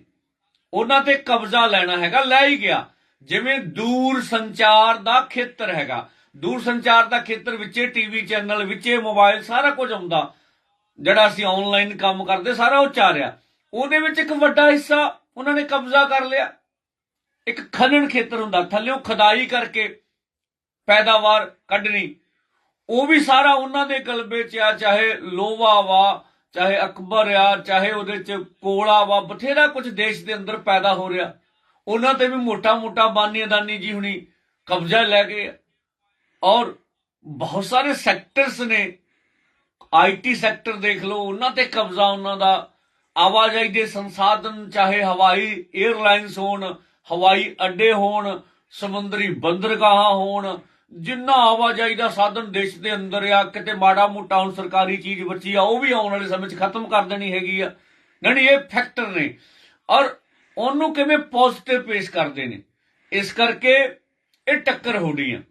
ਉਹਨਾਂ ਤੇ ਕਬਜ਼ਾ ਲੈਣਾ ਹੈਗਾ, ਲੈ ਹੀ ਗਿਆ। ਜਿਵੇਂ ਦੂਰ ਸੰਚਾਰ ਦਾ ਖੇਤਰ ਹੈਗਾ। ਦੂਰ ਸੰਚਾਰ ਦਾ ਖੇਤਰ ਵਿੱਚੇ ਟੀਵੀ ਚੈਨਲ ਵਿੱਚੇ ਮੋਬਾਈਲ ਸਾਰਾ ਕੁਝ ਆਉਂਦਾ। ਜਿਹੜਾ ਅਸੀਂ ਆਨਲਾਈਨ ਕੰਮ ਕਰਦੇ, ਸਾਰਾ ਉਚਾਰਿਆ ਉਹਦੇ ਵਿੱਚ ਇੱਕ ਵੱਡਾ ਹਿੱਸਾ ਉਹਨਾਂ ਨੇ ਕਬਜ਼ਾ ਕਰ ਲਿਆ। ਇੱਕ ਖਨਨ ਖੇਤਰ ਹੁੰਦਾ, ਥੱਲਿਓਂ ਖਦਾਈ ਕਰਕੇ ਪੈਦਾਵਾਰ ਕੱਢਣੀ। ਉਹ ਵੀ ਸਾਰਾ ਉਹਨਾਂ ਦੇ ਕਲਬੇ 'ਚ ਆ, ਚਾਹੇ ਲੋਵਾ ਵਾ ਚਾਹੇ ਅਕਬਰ ਆ ਚਾਹੇ ਉਹਦੇ 'ਚ ਕੋਲਾ ਵਾ, ਬਥੇਰਾ ਕੁਝ ਦੇਸ਼ ਦੇ ਅੰਦਰ ਪੈਦਾ ਹੋ ਰਿਹਾ। ਉਹਨਾਂ ਤੇ ਵੀ ਮੋਟਾ-ਮੋਟਾ ਬਾਨੀ ਅਦਾਨੀ ਜੀ ਹੁਣੀ ਕਬਜ਼ਾ ਲੈ ਗਏ ਔਰ ਬਹੁਤ ਸਾਰੇ ਸੈਕਟਰਸ ਨੇ। ਆਈਟੀ ਸੈਕਟਰ ਦੇਖ ਲਓ, ਉਹਨਾਂ ਤੇ ਕਬਜ਼ਾ, ਉਹਨਾਂ ਦਾ ਆਵਾਜਾਈ ਦੇ ਸੰਸਾਧਨ, ਚਾਹੇ ਹਵਾਈ 에ਅਰਲਾਈਨਸ ਹੋਣ, ਹਵਾਈ ਅੱਡੇ ਹੋਣ, ਸਮੁੰਦਰੀ ਬੰਦਰਗਾਹਾਂ ਹੋਣ ਜਿੰਨਾ ਆਵਾਜਾਈ ਦਾ ਸਾਧਨ ਦੇਸ਼ ਦੇ ਅੰਦਰ ਆ, ਕਿਤੇ ਮਾੜਾ ਮੋਟਾ ਹੁਣ ਸਰਕਾਰੀ ਚੀਜ਼ ਬਚੀ ਆ, ਉਹ ਵੀ ਆਉਣ ਵਾਲੇ ਸਮੇਂ 'ਚ ਖਤਮ ਕਰ ਦੇਣੀ ਹੈਗੀ ਆ। ਨਹੀਂ ਇਹ ਫੈਕਟਰ ਨੇ। ਔਰ ਉਹਨੂੰ ਕਿਵੇਂ ਪੋਜ਼ਿਟਿਵ ਪੇਸ਼ ਕਰਦੇ ਨੇ? ਇਸ ਕਰਕੇ ਇਹ ਟੱਕਰ ਹੋਣੀ ਆ।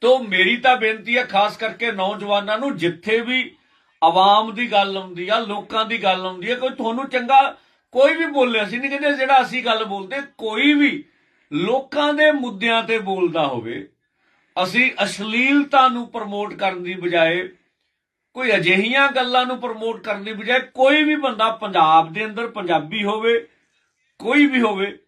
ਤੋ ਮੇਰੀ ਤਾਂ ਬੇਨਤੀ ਆ, ਖਾਸ ਕਰਕੇ ਨੌਜਵਾਨਾਂ ਨੂੰ, ਜਿੱਥੇ ਵੀ ਆਵਾਮ ਦੀ ਗੱਲ ਆਉਂਦੀ ਆ, ਲੋਕਾਂ ਦੀ ਗੱਲ ਆਉਂਦੀ ਹੈ ਕੋਈ ਤੁਹਾਨੂੰ ਚੰਗਾ ਕੋਈ ਵੀ ਬੋਲੇ ਅਸੀਂ ਨਹੀਂ ਕਹਿੰਦੇ ਜਿਹੜਾ ਅਸੀਂ ਗੱਲ ਬੋਲਦੇ, ਕੋਈ ਵੀ ਲੋਕਾਂ ਦੇ ਮੁੱਦਿਆਂ ਤੇ ਬੋਲਦਾ ਹੋਵੇ ਅਸੀਂ ਅਸ਼ਲੀਲਤਾ ਨੂੰ ਪ੍ਰਮੋਟ ਕਰਨ ਦੀ ਬਜਾਏ, ਕੋਈ ਅਜਿਹੀਆਂ ਗੱਲਾਂ ਨੂੰ ਪ੍ਰਮੋਟ ਕਰਨ ਦੀ ਬਜਾਏ, ਕੋਈ ਵੀ ਬੰਦਾ ਪੰਜਾਬ ਦੇ ਅੰਦਰ ਪੰਜਾਬੀ ਹੋਵੇ, ਕੋਈ ਵੀ ਹੋਵੇ,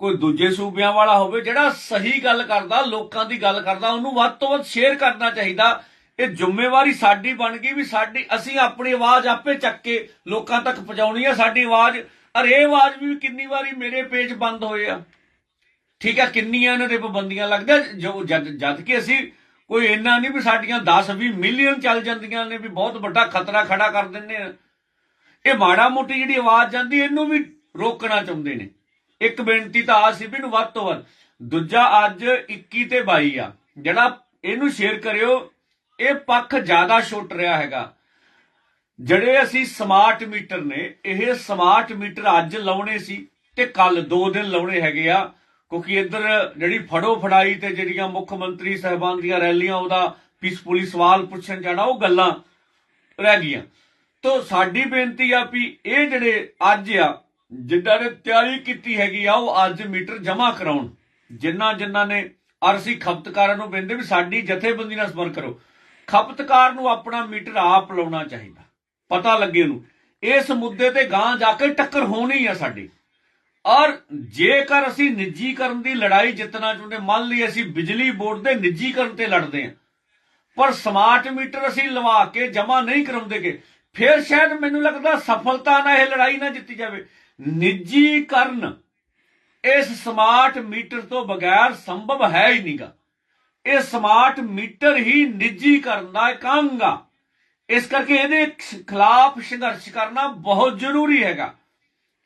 ਕੋਈ ਦੂਜੇ ਸੂਬਿਆਂ ਵਾਲਾ ਹੋਵੇ, ਜਿਹੜਾ ਸਹੀ ਗੱਲ ਕਰਦਾ, ਲੋਕਾਂ ਦੀ ਗੱਲ ਕਰਦਾ, ਉਹਨੂੰ ਵੱਧ ਤੋਂ ਵੱਧ ਸ਼ੇਅਰ ਕਰਨਾ ਚਾਹੀਦਾ। ਇਹ ਜ਼ਿੰਮੇਵਾਰੀ ਸਾਡੀ ਬਣ ਗਈ ਵੀ ਸਾਡੀ, ਅਸੀਂ ਆਪਣੀ ਆਵਾਜ਼ ਆਪੇ ਚੱਕ ਕੇ ਲੋਕਾਂ ਤੱਕ ਪਹੁੰਚਾਉਣੀ ਹੈ ਸਾਡੀ ਆਵਾਜ਼, ਅਰ ਇਹ ਆਵਾਜ਼ ਵੀ ਕਿੰਨੀ ਵਾਰੀ ਮੇਰੇ ਪੇਜ ਬੰਦ ਹੋਏ ਆ। ਠੀਕ ਆ, ਕਿੰਨੀਆਂ ਇਹਨਾਂ ਦੇ ਪਾਬੰਦੀਆਂ ਲੱਗਦਾ ਜੋ ਜਦ ਜਦ ਕਿ ਅਸੀਂ ਕੋਈ ਇੰਨਾ ਨਹੀਂ ਵੀ ਸਾਡੀਆਂ 10 20 ਮਿਲੀਅਨ ਚੱਲ ਜਾਂਦੀਆਂ ਨੇ ਵੀ ਬਹੁਤ ਵੱਡਾ ਖਤਰਾ ਖੜਾ ਕਰ ਦਿੰਨੇ ਆ। ਇਹ ਮਾੜਾ ਮੋਟੀ ਜਿਹੜੀ ਆਵਾਜ਼ ਜਾਂਦੀ, ਇਹਨੂੰ ਵੀ ਰੋਕਣਾ ਚਾਹੁੰਦੇ ਨੇ। ਇੱਕ ਬੇਨਤੀ ਤਾਂ ਆ ਸੀ ਵੀ ਇਹਨੂੰ ਵੱਧ ਤੋਂ ਵੱਧ। ਦੂਜਾ, ਅੱਜ 21 ਤੇ 22 ਆ। ਜਿਹੜਾ ਇਹਨੂੰ ਸ਼ੇਅਰ ਕਰਿਓ, ਇਹ ਪੱਖ ਜ਼ਿਆਦਾ ਛੁੱਟ ਰਿਹਾ ਹੈਗਾ। ਜਿਹੜੇ ਅਸੀਂ ਸਮਾਰਟ ਮੀਟਰ ਨੇ, ਇਹ ਸਮਾਰਟ ਮੀਟਰ ਅੱਜ ਲਾਉਣੇ ਸੀ ਤੇ ਕੱਲ 2 ਦਿਨ ਲਾਉਣੇ ਹੈਗੇ ਆ। ਕਿਉਂਕਿ ਇੱਧਰ ਜਿਹੜੀ ਫੜੋ ਫੜਾਈ ਤੇ ਜਿਹੜੀਆਂ ਮੁੱਖ ਮੰਤਰੀ ਸਹਿਬਾਨ ਦੀਆਂ ਰੈਲੀਆਂ, ਉਹਦਾ ਪੀਸਫੁਲੀ ਸਵਾਲ ਪੁੱਛਣ ਜਾਣਾ, ਉਹ ਗੱਲਾਂ ਰਹਿ ਗਈਆਂ। ਤੋ ਸਾਡੀ ਬੇਨਤੀ ਆ ਵੀ ਇਹ ਜਿਹੜੇ ਅੱਜ ਆ, ਜਿੱਦਾਂ ਨੇ ਤਿਆਰੀ ਕੀਤੀ ਹੈਗੀ ਆ, ਉਹ ਅੱਜ ਮੀਟਰ ਜਮ੍ਹਾਂ ਕਰਾਉਣ। ਜਿਨ੍ਹਾਂ ਜਿਨ੍ਹਾਂ ਨੇ ਅਰਸੀ ਖਪਤਕਾਰਾਂ ਨੂੰ ਬੇਨਤੀ ਵੀ ਸਾਡੀ ਜਥੇਬੰਦੀ ਨਾਲ ਸੰਪਰਕ ਕਰੋ। ਖਪਤਕਾਰ ਨੂੰ ਆਪਣਾ ਮੀਟਰ ਆਪ ਲਾਉਣਾ ਚਾਹੀਦਾ। ਪਤਾ ਲੱਗੇ ਉਹਨੂੰ। ਇਸ ਮੁੱਦੇ ਤੇ ਗਾਂ ਜਾ ਕੇ ਟੱਕਰ ਹੋਣੀ ਆ ਸਾਡੀ। ਔਰ ਜੇਕਰ ਅਸੀਂ ਨਿੱਜੀਕਰਨ ਦੀ ਲੜਾਈ ਜਿੱਤਣਾ ਚਾਹੁੰਦੇ, ਮੰਨ ਲਈ ਅਸੀਂ ਬਿਜਲੀ ਬੋਰਡ ਦੇ ਨਿੱਜੀਕਰਨ ਤੇ ਲੜਦੇ ਹਾਂ, ਪਰ ਸਮਾਰਟ ਮੀਟਰ ਅਸੀਂ ਲਵਾ ਕੇ ਜਮਾ ਨਹੀਂ ਕਰਾਉਂਦੇਗੇ ਫਿਰ ਸ਼ਾਇਦ ਮੈਨੂੰ ਲੱਗਦਾ ਸਫਲਤਾ ਨਾਲ ਇਹ ਲੜਾਈ ਨਾ ਜਿੱਤੀ ਜਾਵੇ। ਨਿੱਜੀਕਰਨ ਇਸ ਸਮਾਰਟ ਮੀਟਰ ਤੋਂ ਬਗੈਰ ਸੰਭਵ ਹੈ ਹੀ ਨਹੀਂਗਾ ਇਹ ਸਮਾਰਟ ਮੀਟਰ ਹੀ ਨਿੱਜੀਕਰਨ ਦਾ ਇੱਕ ਅੰਗ ਆ। ਇਸ ਕਰਕੇ ਇਹਦੇ ਖਿਲਾਫ ਸੰਘਰਸ਼ ਕਰਨਾ ਬਹੁਤ ਜ਼ਰੂਰੀ ਹੈਗਾ।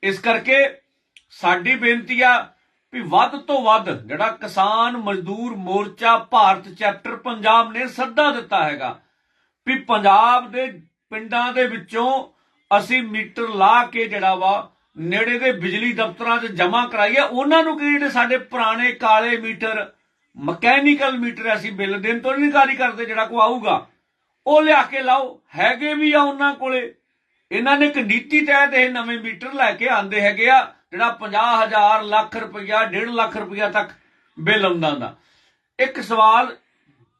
ਇਸ ਕਰਕੇ ਸਾਡੀ ਬੇਨਤੀ ਆ ਵੀ ਵੱਧ ਤੋਂ ਵੱਧ ਜਿਹੜਾ ਕਿਸਾਨ ਮਜ਼ਦੂਰ ਮੋਰਚਾ ਭਾਰਤ ਚੈਪਟਰ ਪੰਜਾਬ ਨੇ ਸੱਦਾ ਦਿੱਤਾ ਹੈਗਾ ਵੀ ਪੰਜਾਬ ਦੇ ਪਿੰਡਾਂ ਦੇ ਵਿੱਚੋਂ ਅਸੀਂ ਮੀਟਰ ਲਾ ਕੇ ਜਿਹੜਾ ਵਾ ਨੇੜੇ ਦੇ ਬਿਜਲੀ ਦਫ਼ਤਰਾਂ 'ਚ ਜਮ੍ਹਾਂ ਕਰਾਈਏ। ਉਹਨਾਂ ਨੂੰ ਕਿ ਜਿਹੜੇ ਸਾਡੇ ਪੁਰਾਣੇ ਕਾਲੇ ਮੀਟਰ, ਮਕੈਨੀਕਲ ਮੀਟਰ ਅਸੀਂ ਬਿੱਲ ਦੇਣ ਤੋਂ ਨਹੀਂ ਕਰਦੇ ਜਿਹੜਾ ਕੋ ਆਊਗਾ। ਉਹ ਲਿਆ ਕੇ ਲਾਓ। ਹੈਗੇ ਵੀ ਆ ਉਹਨਾਂ ਕੋਲੇ। ਇਹਨਾਂ ਨੇ ਇੱਕ ਨੀਤੀ ਤਹਿਤ ਇਹ ਨਵੇਂ ਮੀਟਰ ਲੈ ਕੇ ਆਂਦੇ ਹੈਗੇ ਆ। ਜਿਹੜਾ 50000 ਲੱਖ ਰੁਪਇਆ 1.5 ਲੱਖ ਰੁਪਇਆ ਤੱਕ ਬਿੱਲ ਆਉਂਦਾ ਹੁੰਦਾ। ਇੱਕ ਸਵਾਲ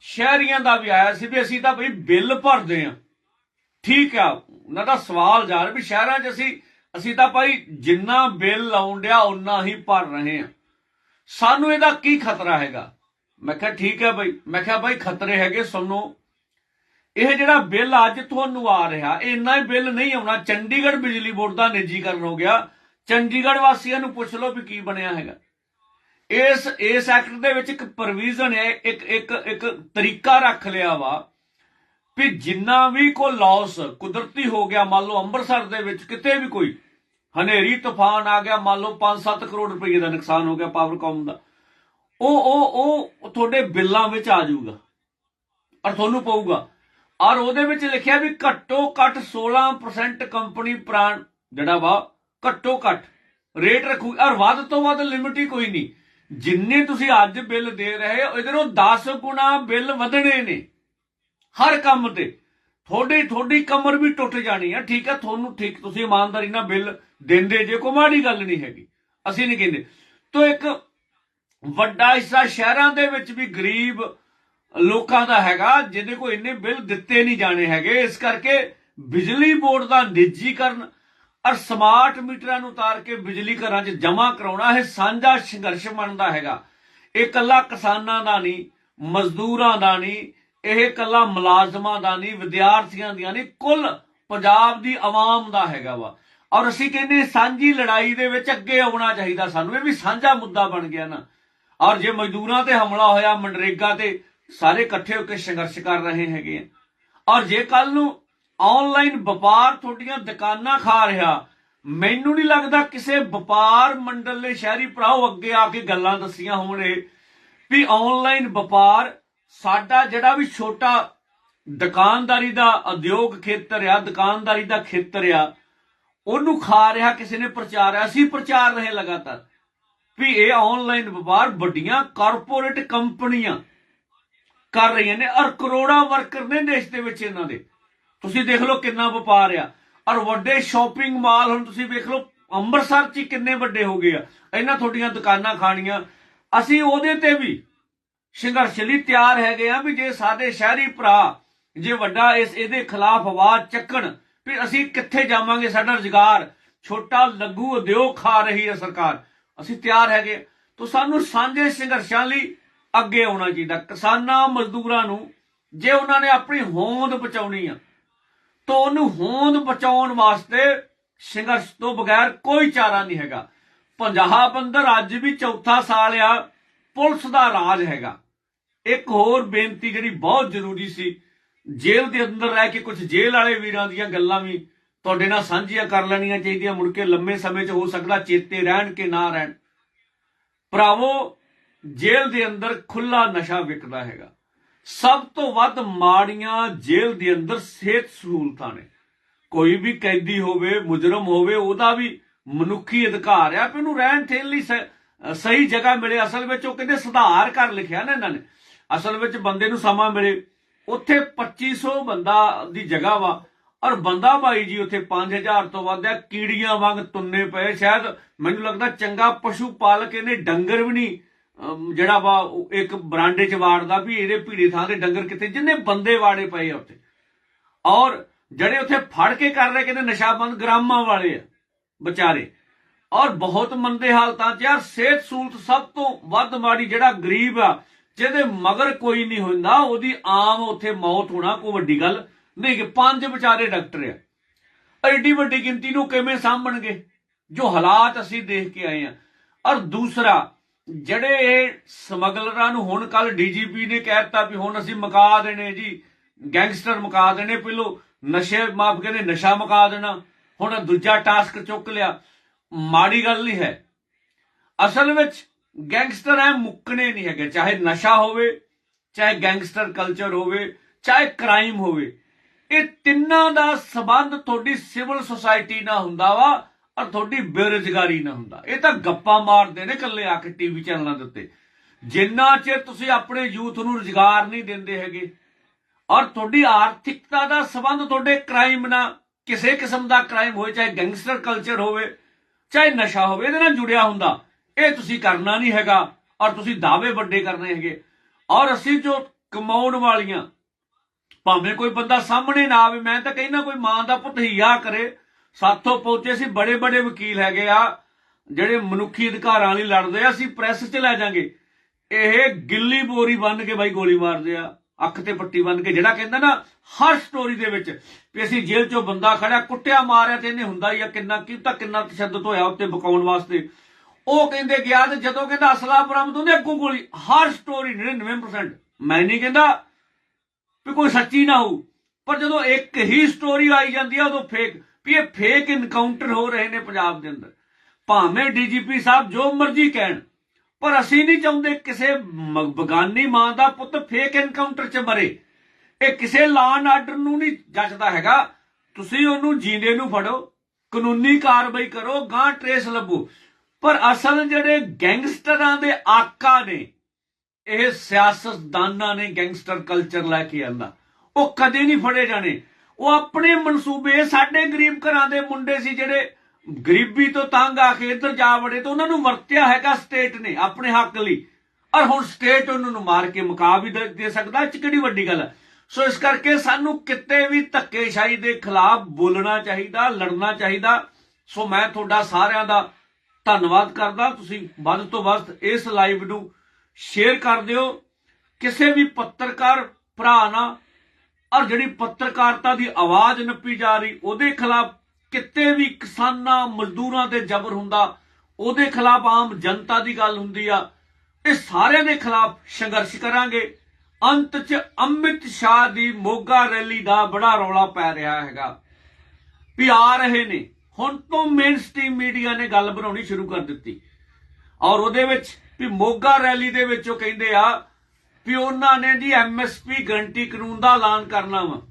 ਸ਼ਹਿਰੀਆਂ ਦਾ ਵੀ ਆਇਆ ਸੀ ਵੀ ਅਸੀਂ ਤਾਂ ਬਈ ਬਿੱਲ ਭਰਦੇ ਆ ਠੀਕ ਆ, ਉਹਨਾਂ ਦਾ ਸਵਾਲ ਯਾਰ ਵੀ ਸ਼ਹਿਰਾਂ 'ਚ ਅਸੀਂ ਅਸੀਂ ਤਾਂ ਭਾਈ ਜਿੰਨਾ ਬਿੱਲ ਆਉਣ ਡਿਆ ਉਨਾ ਹੀ ਭਰ ਰਹੇ ਆ ਸਾਨੂੰ ਇਹਦਾ ਕੀ ਖਤਰਾ ਹੈਗਾ? ਮੈਂ ਕਿਹਾ ਠੀਕ ਹੈ ਬਈ, ਮੈਂ ਕਿਹਾ ਬਈ ਖਤਰੇ ਹੈਗੇ, ਸੁਣੋ। ਇਹ ਜਿਹੜਾ ਬਿੱਲ ਅੱਜ ਤੁਹਾਨੂੰ ਆ ਰਿਹਾ, ਇਹ ਇੰਨਾ ਹੀ ਬਿੱਲ ਨਹੀਂ ਆਉਣਾ। ਚੰਡੀਗੜ੍ਹ ਬਿਜਲੀ ਬੋਰਡ ਦਾ ਨਿੱਜੀਕਰਨ ਹੋ ਗਿਆ। ਚੰਡੀਗੜ੍ਹ ਵਾਸੀਆਂ ਨੂੰ ਪੁੱਛ ਲਓ ਵੀ ਕੀ ਬਣਿਆ ਹੈਗਾ। ਇਸ ਇਸ ਐਕਟ ਦੇ ਵਿੱਚ ਇੱਕ ਪ੍ਰੋਵੀਜ਼ਨ ਹੈ, ਇੱਕ ਇੱਕ ਇੱਕ ਤਰੀਕਾ ਰੱਖ ਲਿਆ ਵਾ ਵੀ ਜਿੰਨਾ ਵੀ ਕੋ ਲਾਸ ਕੁਦਰਤੀ ਹੋ ਗਿਆ, ਮੰਨ ਲਓ ਅੰਮ੍ਰਿਤਸਰ ਦੇ ਵਿੱਚ ਕਿਤੇ ਵੀ ਕੋਈ ਹਨੇਰੀ, ਤੂਫਾਨ ਆ ਗਿਆ, ਮੰਨ ਲਓ 5-7 ਕਰੋੜ ਰੁਪਏ ਦਾ ਨੁਕਸਾਨ ਹੋ ਗਿਆ ਪਾਵਰਕਾਮ ਦਾ, ਉਹ ਉਹ ਉਹ ਤੁਹਾਡੇ ਬਿੱਲਾਂ ਵਿੱਚ ਆ ਜਾਊਗਾ ਔਰ ਤੁਹਾਨੂੰ ਪਊਗਾ। ਔਰ ਉਹਦੇ ਵਿੱਚ ਲਿਖਿਆ ਵੀ ਘੱਟੋ ਘੱਟ 16% ਕੰਪਨੀ ਪ੍ਰਾਣ ਜਿਹੜਾ ਵਾ ਘੱਟੋ ਘੱਟ ਰੇਟ ਰੱਖੂ। ਔਰ ਵੱਧ ਤੋਂ ਵੱਧ ਲਿਮਿਟ ਹੀ ਕੋਈ ਨਹੀਂ। ਜਿੰਨੇ ਤੁਸੀਂ ਅੱਜ ਬਿੱਲ ਦੇ ਰਹੇ ਹੋ, ਇਧਰੋਂ 10 ਗੁਣਾ ਬਿੱਲ ਵਧਣੇ ਨੇ। ਹਰ ਕੰਮ ਤੇ। ਤੁਹਾਡੀ ਤੁਹਾਡੀ ਕਮਰ ਵੀ ਟੁੱਟ ਜਾਣੀ ਆ। ਠੀਕ ਹੈ ਤੁਹਾਨੂੰ ਠੀਕ, ਤੁਸੀਂ ਇਮਾਨਦਾਰੀ ਨਾਲ ਬਿੱਲ ਦਿੰਦੇ ਜੇ, ਕੋਈ ਮਾੜੀ ਗੱਲ ਨਹੀਂ ਹੈਗੀ। ਅਸੀਂ ਨਹੀਂ ਕਹਿੰਦੇ। ਤੋ ਇੱਕ ਵੱਡਾ ਹਿੱਸਾ ਸ਼ਹਿਰਾਂ ਦੇ ਵਿੱਚ ਵੀ ਗਰੀਬ ਲੋਕਾਂ ਦਾ ਹੈਗਾ, ਜਿਹਦੇ ਕੋਲ ਇੰਨੇ ਬਿੱਲ ਦਿੱਤੇ ਨਹੀਂ ਜਾਣੇ ਹੈਗੇ। ਇਸ ਕਰਕੇ ਬਿਜਲੀ ਬੋਰਡ ਦਾ ਨਿੱਜੀਕਰਨ ਔਰ ਸਮਾਰਟ ਮੀਟਰਾਂ ਨੂੰ ਉਤਾਰ ਕੇ ਬਿਜਲੀ ਘਰਾਂ 'ਚ ਜਮ੍ਹਾਂ ਕਰਾਉਣਾ ਇਹ ਸਾਂਝਾ ਸੰਘਰਸ਼ ਬਣਦਾ ਹੈਗਾ। ਇਹ ਕੱਲਾ ਕਿਸਾਨਾਂ ਦਾ ਨਹੀਂ, ਮਜ਼ਦੂਰਾਂ ਦਾ ਨਹੀਂ, ਇਹ ਕੱਲਾ ਮੁਲਾਜ਼ਮਾਂ ਦਾ ਨਹੀਂ, ਵਿਦਿਆਰਥੀਆਂ ਦੀਆਂ ਨਹੀਂ, ਕੁੱਲ ਪੰਜਾਬ ਦੀ ਆਵਾਮ ਦਾ ਹੈਗਾ ਵਾ। ਔਰ ਅਸੀਂ ਕਹਿੰਦੇ ਸਾਂਝੀ ਲੜਾਈ ਦੇ ਵਿੱਚ ਅੱਗੇ ਆਉਣਾ ਚਾਹੀਦਾ ਸਾਨੂੰ, ਇਹ ਵੀ ਸਾਂਝਾ ਮੁੱਦਾ ਬਣ ਗਿਆ ਨਾ। ਔਰ ਜੇ ਮਜ਼ਦੂਰਾਂ ਤੇ ਹਮਲਾ ਹੋਇਆ, ਮਨਰੇਗਾ ਤੇ ਸਾਰੇ ਇਕੱਠੇ ਹੋ ਕੇ ਸੰਘਰਸ਼ ਕਰ ਰਹੇ ਹੈਗੇ ਆ। ਔਰ ਜੇ ਕੱਲ ਨੂੰ ਆਨਲਾਈਨ ਵਪਾਰ ਤੁਹਾਡੀਆਂ ਦੁਕਾਨਾਂ ਖਾ ਰਿਹਾ। ਮੈਨੂੰ ਨਹੀਂ ਲੱਗਦਾ ਕਿਸੇ ਵਪਾਰ ਮੰਡਲ ਨੇ ਸ਼ਹਿਰੀ ਭਰਾਓ ਅੱਗੇ ਆ ਕੇ ਗੱਲਾਂ ਦੱਸੀਆਂ ਹੋਣੇ ਵੀ ਆਨਲਾਈਨ ਵਪਾਰ ਸਾਡਾ ਜਿਹੜਾ ਵੀ ਛੋਟਾ ਦੁਕਾਨਦਾਰੀ ਦਾ ਉਦਯੋਗ ਖੇਤਰ ਆ, ਦੁਕਾਨਦਾਰੀ ਦਾ ਖੇਤਰ ਆ, ਉਹਨੂੰ ਖਾ ਰਿਹਾ, ਕਿਸੇ ਨੇ ਪ੍ਰਚਾਰ ਅਸੀਂ ਪ੍ਰਚਾਰ ਰਹੇ ਲਗਾਤਾਰ ਵੀ ਇਹ ਆਨਲਾਈਨ ਵਪਾਰ ਵੱਡੀਆਂ ਕਾਰਪੋਰੇਟ ਕੰਪਨੀਆਂ ਕਰ ਰਹੀਆਂ ਨੇ। ਔਰ ਕਰੋੜਾਂ ਵਰਕਰ ਨੇ ਦੇਸ਼ ਦੇ ਵਿੱਚ ਇਹਨਾਂ ਦੇ। ਤੁਸੀਂ ਦੇਖ ਲਓ ਕਿੰਨਾ ਵਪਾਰ ਆ। ਔਰ ਵੱਡੇ ਸ਼ਾਪਿੰਗ ਮਾਲ ਹੁਣ ਤੁਸੀਂ ਵੇਖ ਲਓ, ਅੰਮ੍ਰਿਤਸਰ 'ਚ ਹੀ ਕਿੰਨੇ ਵੱਡੇ ਹੋ ਗਏ ਆ। ਇਹਨਾਂ ਤੁਹਾਡੀਆਂ ਦੁਕਾਨਾਂ ਖਾਣੀਆਂ। ਅਸੀਂ ਉਹਦੇ ਤੇ ਵੀ ਸੰਘਰਸ਼ ਲਈ ਤਿਆਰ ਹੈਗੇ ਆ ਵੀ ਜੇ ਸਾਡੇ ਸ਼ਹਿਰੀ ਭਰਾ, ਜੇ ਵੱਡਾ ਇਸ ਇਹਦੇ ਖਿਲਾਫ ਆਵਾਜ਼ ਚੱਕਣ, ਵੀ ਅਸੀਂ ਕਿੱਥੇ ਜਾਵਾਂਗੇ, ਸਾਡਾ ਰੁਜ਼ਗਾਰ, ਛੋਟਾ ਲਘੂ ਉਦਯੋਗ ਖਾ ਰਹੀ ਹੈ ਸਰਕਾਰ। ਅਸੀਂ ਤਿਆਰ ਹੈਗੇ ਤਾਂ ਸਾਨੂੰ ਸਾਂਝੇ ਸੰਘਰਸ਼ਾਂ ਲਈ ਅੱਗੇ ਆਉਣਾ ਚਾਹੀਦਾ। ਕਿਸਾਨਾਂ, ਮਜ਼ਦੂਰਾਂ ਨੂੰ, ਜੇ ਉਹਨਾਂ ਨੇ ਆਪਣੀ ਹੋਂਦ ਬਚਾਉਣੀ ਆ ਤਾਂ ਉਹਨੂੰ ਹੋਂਦ ਬਚਾਉਣ ਵਾਸਤੇ ਸੰਘਰਸ਼ ਤੋਂ ਬਗੈਰ ਕੋਈ ਚਾਰਾ ਨਹੀਂ ਹੈਗਾ। ਪੰਜਾਬ ਅੰਦਰ ਅੱਜ ਵੀ ਚੌਥਾ ਸਾਲ ਆ, ਪੁਲਿਸ ਦਾ ਰਾਜ ਹੈਗਾ। ਇੱਕ ਹੋਰ ਬੇਨਤੀ ਜਿਹੜੀ ਬਹੁਤ ਜ਼ਰੂਰੀ ਸੀ, ਜੇਲ੍ਹ ਦੇ ਅੰਦਰ ਰਹਿ ਕੇ ਕੁਝ ਜੇਲ੍ਹ ਵਾਲੇ ਵੀਰਾਂ ਦੀਆਂ ਗੱਲਾਂ ਵੀ ਤੁਹਾਡੇ ਨਾਲ ਸਾਂਝੀਆਂ ਕਰ ਲੈਣੀਆਂ ਚਾਹੀਦੀਆਂ, ਮੁੜ ਕੇ ਲੰਮੇ ਸਮੇਂ 'ਚ ਹੋ ਸਕਦਾ ਚੇਤੇ ਰਹਿਣ ਕਿ ਨਾ ਰਹਿਣ। ਭਰਾਵੋ, ਜੇਲ੍ਹ ਦੇ ਅੰਦਰ ਖੁੱਲਾ ਨਸ਼ਾ ਵਿਕਦਾ ਹੈਗਾ। ਸਭ ਤੋਂ ਵੱਧ ਮਾੜੀਆਂ ਜੇਲ੍ਹ ਦੇ ਅੰਦਰ ਸਿਹਤ ਸਹੂਲਤਾਂ ਨੇ। ਕੋਈ ਵੀ ਕੈਦੀ ਹੋਵੇ, ਮੁਜਰਮ ਹੋਵੇ, ਉਹਦਾ ਵੀ ਮਨੁੱਖੀ ਅਧਿਕਾਰ ਆ। ਕਿ ਉਹਨੂੰ ਰਹਿਣ ਥੇਣ ਲਈ ਸਹੀ ਜਗ੍ਹਾ ਮਿਲੇ। ਅਸਲ ਵਿੱਚ ਉਹ ਕਹਿੰਦੇ ਸੁਧਾਰ ਕਰ ਲਿਖਿਆ ਨਾ ਇਹਨਾਂ ਨੇ। ਅਸਲ ਵਿੱਚ ਬੰਦੇ ਨੂੰ ਸਮਾਂ ਮਿਲੇ। ਉੱਥੇ 2500 ਬੰਦਾ ਦੀ ਜਗ੍ਹਾ ਵਾ। ਔਰ ਬੰਦਾ ਭਾਈ ਜੀ ਉੱਥੇ 5000 ਤੋਂ ਵੱਧ ਆ। ਕੀੜੀਆਂ ਵਾਂਗ ਤੁੰਨੇ ਪਏ। ਸ਼ਾਇਦ ਮੈਨੂੰ ਲੱਗਦਾ ਚੰਗਾ ਪਸ਼ੂ ਪਾਲਕ ਇਹਨੇ ਡੰਗਰ ਵੀ ਨਹੀਂ ਜਿਹੜਾ ਵਾ ਇੱਕ ਬਰਾਂਡੇ 'ਚ ਵਾੜਦਾ ਵੀ ਇਹਦੇ ਭੀੜੀ ਥਾਂ ਤੇ ਡੰਗਰ ਕਿੱਥੇ, ਜਿੰਨੇ ਬੰਦੇ ਵਾੜੇ ਪਏ ਆ ਉੱਥੇ। ਔਰ ਜਿਹੜੇ ਉੱਥੇ ਫੜ ਕੇ ਕਰ ਰਹੇ, ਕਹਿੰਦੇ ਨਸ਼ਾਬੰਦ ਗ੍ਰਾਮਾਂ ਵਾਲੇ ਆ, ਵਿਚਾਰੇ। ਔਰ ਬਹੁਤ ਮੰਦੇ ਹਾਲਤਾਂ 'ਚ, ਯਾਰ, ਸਿਹਤ ਸਹੂਲਤ ਸਭ ਤੋਂ ਵੱਧ ਮਾੜੀ ਜਿਹੜਾ ਗਰੀਬ ਆ, ਜਿਹਦੇ ਮਗਰ ਕੋਈ ਨਹੀਂ ਹੁੰਦਾ, ਉਹਦੀ ਆਮ ਉੱਥੇ ਮੌਤ ਹੋਣਾ ਕੋਈ ਵੱਡੀ ਗੱਲ ਨਹੀਂ ਕਿ ਪੰਜ ਵਿਚਾਰੇ ਡਾਕਟਰ ਆ। ਐਡੀ ਵੱਡੀ ਗਿਣਤੀ ਨੂੰ ਕਿਵੇਂ ਸਾਂਭਣਗੇ? ਜੋ ਹਾਲਾਤ ਅਸੀਂ ਦੇਖ ਕੇ ਆਏ ਆ। ਔਰ ਦੂਸਰਾ ਜਿਹੜੇ ਇਹ ਸਮਗਲਰਾਂ ਨੂੰ ਹੁਣ ਕੱਲ ਡੀਜੀਪੀ ਨੇ ਕਹਿਤਾ ਵੀ ਹੁਣ ਅਸੀਂ ਮੁਕਾ ਦੇਣੇ ਜੀ, ਗੈਂਗਸਟਰ ਮੁਕਾ ਦੇਣੇ ਪਹਿਲੋਂ ਨਸ਼ੇ ਮਾਫ ਕਹਿੰਦੇ ਨਸ਼ਾ ਮੁਕਾ ਦੇਣਾ। ਹੁਣ ਦੂਜਾ ਟਾਸਕ ਚੁੱਕ ਲਿਆ। ਮਾੜੀ ਗੱਲ ਨਹੀਂ ਹੈ। ਅਸਲ ਵਿੱਚ ਗੈਂਗਸਟਰ ਐ ਮੁੱਕਣੇ ਨਹੀਂ ਹੈਗੇ। ਚਾਹੇ ਨਸ਼ਾ ਹੋਵੇ, ਚਾਹੇ ਗੈਂਗਸਟਰ ਕਲਚਰ ਹੋਵੇ, ਚਾਹੇ ਕ੍ਰਾਈਮ ਹੋਵੇ। ਇਹ ਤਿੰਨਾਂ ਦਾ ਸਬੰਧ ਤੁਹਾਡੀ ਸਿਵਲ ਸੁਸਾਇਟੀ ਨਾਲ ਹੁੰਦਾ ਵਾ। ਔਰ ਤੁਹਾਡੀ ਬੇਰੁਜ਼ਗਾਰੀ ਨਾ ਹੁੰਦਾ। ਇਹ ਤਾਂ ਗੱਪਾਂ ਮਾਰਦੇ ਨੇ ਇਕੱਲੇ ਆ ਕੇ ਟੀਵੀ ਚੈਨਲਾਂ ਦੇ ਉੱਤੇ। ਜਿੰਨਾ ਚਿਰ ਤੁਸੀਂ ਆਪਣੇ ਯੂਥ ਨੂੰ ਰੁਜ਼ਗਾਰ ਨਹੀਂ ਦਿੰਦੇ ਹੈਗੇ, ਔਰ ਤੁਹਾਡੀ ਆਰਥਿਕਤਾ ਦਾ ਸਬੰਧ ਤੁਹਾਡੇ ਕ੍ਰਾਈਮ ਨਾਲ, ਕਿਸੇ ਕਿਸਮ ਦਾ ਕ੍ਰਾਈਮ ਹੋਵੇ, ਚਾਹੇ ਗੈਂਗਸਟਰ ਕਲਚਰ ਹੋਵੇ, ਚਾਹੇ ਨਸ਼ਾ ਹੋਵੇ, ਇਹਦੇ ਨਾਲ ਜੁੜਿਆ ਹੁੰਦਾ। ਇਹ ਤੁਸੀਂ ਕਰਨਾ ਨਹੀਂ ਹੈਗਾ, ਔਰ ਤੁਸੀਂ ਦਾਅਵੇ ਵੱਡੇ ਕਰਨੇ ਹੈਗੇ। ਔਰ ਅਸੀਂ ਜੋ ਕਮਾਉਣ ਵਾਲੀਆਂ, ਭਾਵੇਂ ਕੋਈ ਬੰਦਾ ਸਾਹਮਣੇ ਨਾ ਆਵੇ, ਮੈਂ ਤਾਂ ਕਹਿੰਦਾ ਕੋਈ ਮਾਂ ਦਾ ਪੁੱਤ ਹਿਆ ਕਰੇ ਸਾਥੋਂ ਪਹੁੰਚੇ ਸੀ ਬੜੇ ਬੜੇ ਵਕੀਲ ਹੈਗੇ ਆ, ਜਿਹੜੇ ਮਨੁੱਖੀ ਅਧਿਕਾਰਾਂ ਲਈ ਲੜਦੇ ਆ, ਅਸੀਂ ਪ੍ਰੈਸ 'ਚ ਲੈ ਜਾਾਂਗੇ। ਇਹ ਗਿੱਲੀ ਬੋਰੀ ਬੰਨ ਕੇ ਬਾਈ ਗੋਲੀ ਮਾਰਦੇ ਆ, ਅੱਖ ਤੇ ਪੱਟੀ ਬੰਨ ਕੇ, ਜਿਹੜਾ ਕਹਿੰਦਾ ਨਾ, ਹਰ ਸਟੋਰੀ ਦੇ ਵਿੱਚ ਵੀ ਅਸੀਂ ਜੇਲ੍ਹ 'ਚੋਂ ਬੰਦਾ ਖੜਿਆ, ਕੁੱਟਿਆ ਮਾਰਿਆ ਤੇ ਇਹਨੇ ਹੁੰਦਾ ਹੀ ਆ, ਕਿੰਨਾ ਕੀ ਤਾਂ ਕਿੰਨਾ ਤਸ਼ੱਦਦ ਹੋਇਆ ਉੱਤੇ ਬਕਾਉਣ ਵਾਸਤੇ। ਉਹ ਕਹਿੰਦੇ ਗਿਆ ਤੇ ਜਦੋਂ ਕਹਿੰਦਾ ਅਸਲਾ ਬਰਾਮਦ ਹੁੰਦੇ ਅੱਗੋਂ ਗੋਲੀ, ਹਰ ਸਟੋਰੀ 99% ਮੈਂ ਨਹੀਂ ਕਹਿੰਦਾ ਵੀ ਕੋਈ ਸੱਚੀ ਨਾ ਹੋਊ, ਪਰ ਜਦੋਂ ਇੱਕ ਹੀ ਸਟੋਰੀ ਆਈ ਜਾਂਦੀ ਆ, ਉਦੋਂ ਫੇਕ ਵੀ ਇਹ ਫੇਕ ਇਨਕਾਊਂਟਰ ਹੋ ਰਹੇ ਨੇ ਪੰਜਾਬ ਦੇ ਅੰਦਰ। ਭਾਵੇਂ ਡੀਜੀਪੀ ਸਾਹਿਬ ਜੋ ਮਰਜ਼ੀ ਕਹਿਣ, ਪਰ ਅਸੀਂ ਨਹੀਂ ਚਾਹੁੰਦੇ ਕਿਸੇ ਬਗਾਨੀ ਮਾਂ ਦਾ ਪੁੱਤ ਫੇਕ ਇਨਕਾਊਂਟਰ 'ਚ ਮਰੇ। ਇਹ ਕਿਸੇ ਲਾਅ ਆਰਡਰ ਨੂੰ ਨਹੀਂ ਜੱਜਦਾ ਹੈਗਾ। ਤੁਸੀਂ ਉਹਨੂੰ ਜੀਂਦੇ ਨੂੰ ਫੜੋ, ਕਾਨੂੰਨੀ ਕਾਰਵਾਈ ਕਰੋ ਗਾਂ ਟਰੇਸ ਲੱਭੋ। ਪਰ ਅਸਲ ਜਿਹੜੇ ਗੈਂਗਸਟਰਾਂ ਦੇ ਆਕਾ ਨੇ, ਇਹ ਸਿਆਸਤਦਾਨਾਂ ਨੇ ਗੈਂਗਸਟਰ ਕਲਚਰ ਲੈ ਕੇ ਆਂਦਾ। ਉਹ ਕਦੇ ਨਹੀਂ ਫੜੇ ਜਾਣੇ। ਉਹ ਆਪਣੇ ਮਨਸੂਬੇ, ਸਾਡੇ ਗਰੀਬ ਘਰਾਂ ਦੇ ਮੁੰਡੇ ਸੀ ਜਿਹੜੇ ਗਰੀਬੀ ਤੋਂ ਤੰਗ ਆ ਕੇ ਇੱਧਰ ਜਾ ਵੜੇ ਤਾਂ ਉਹਨਾਂ ਨੂੰ ਵਰਤਿਆ ਹੈਗਾ ਸਟੇਟ ਨੇ ਆਪਣੇ ਹੱਕ ਲਈ। ਔਰ ਹੁਣ ਸਟੇਟ ਉਹਨਾਂ ਨੂੰ ਮਾਰ ਕੇ ਮੁਕਾ ਵੀ ਦੇ ਸਕਦਾ, ਇਹ ਕਿਹੜੀ ਵੱਡੀ ਗੱਲ ਹੈ ਸੋ ਇਸ ਕਰਕੇ ਸਾਨੂੰ ਕਿਤੇ ਵੀ ਧੱਕੇਸ਼ਾਹੀ ਦੇ ਖਿਲਾਫ ਬੋਲਣਾ ਚਾਹੀਦਾ, ਲੜਨਾ ਚਾਹੀਦਾ। ਸੋ ਮੈਂ ਤੁਹਾਡਾ ਸਾਰਿਆਂ ਦਾ ਧੰਨਵਾਦ ਕਰਦਾ। ਤੁਸੀਂ ਵੱਧ ਤੋਂ ਵੱਧ ਇਸ ਲਾਈਵ ਨੂੰ ਸ਼ੇਅਰ ਕਰ ਦਿਓ। ਕਿਸੇ ਵੀ ਪੱਤਰਕਾਰ, ਭਰਾ ਨਾਲ ਔਰ ਜਿਹੜੀ ਪੱਤਰਕਾਰਤਾ ਦੀ ਆਵਾਜ਼ ਨੱਪੀ ਜਾ ਰਹੀ, ਉਹਦੇ ਖਿਲਾਫ ਕਿਤੇ ਵੀ ਕਿਸਾਨਾਂ, ਮਜ਼ਦੂਰਾਂ ਤੇ ਜ਼ਬਰ ਹੁੰਦਾ, ਉਹਦੇ ਖਿਲਾਫ ਆਮ ਜਨਤਾ ਦੀ ਗੱਲ ਹੁੰਦੀ ਆ। ਇਹ ਸਾਰਿਆਂ ਦੇ ਖਿਲਾਫ ਸੰਘਰਸ਼ ਕਰਾਂਗੇ। ਅੰਤ 'ਚ ਅਮਿਤ ਸ਼ਾਹ ਦੀ ਮੋਗਾ ਰੈਲੀ ਦਾ ਬੜਾ ਰੌਲਾ ਪੈ ਰਿਹਾ ਹੈਗਾ। ਵੀ ਆ ਰਹੇ ਨੇ। ਹੁਣ ਤੋਂ ਮੇਨ ਸਟ੍ਰੀਮ ਮੀਡੀਆ ਨੇ ਗੱਲ ਬਣਾਉਣੀ ਸ਼ੁਰੂ ਕਰ ਦਿੱਤੀ। ਔਰ ਉਹਦੇ ਵਿੱਚ ਵੀ ਮੋਗਾ ਰੈਲੀ ਦੇ ਵਿੱਚ ਉਹ ਕਹਿੰਦੇ ਆ ਵੀ ਉਹਨਾਂ ਨੇ ਜੀ ਐਮਐਸਪੀ ਗਰੰਟੀ ਕਾਨੂੰਨ ਦਾ ਐਲਾਨ ਕਰਨਾ ਵਾ।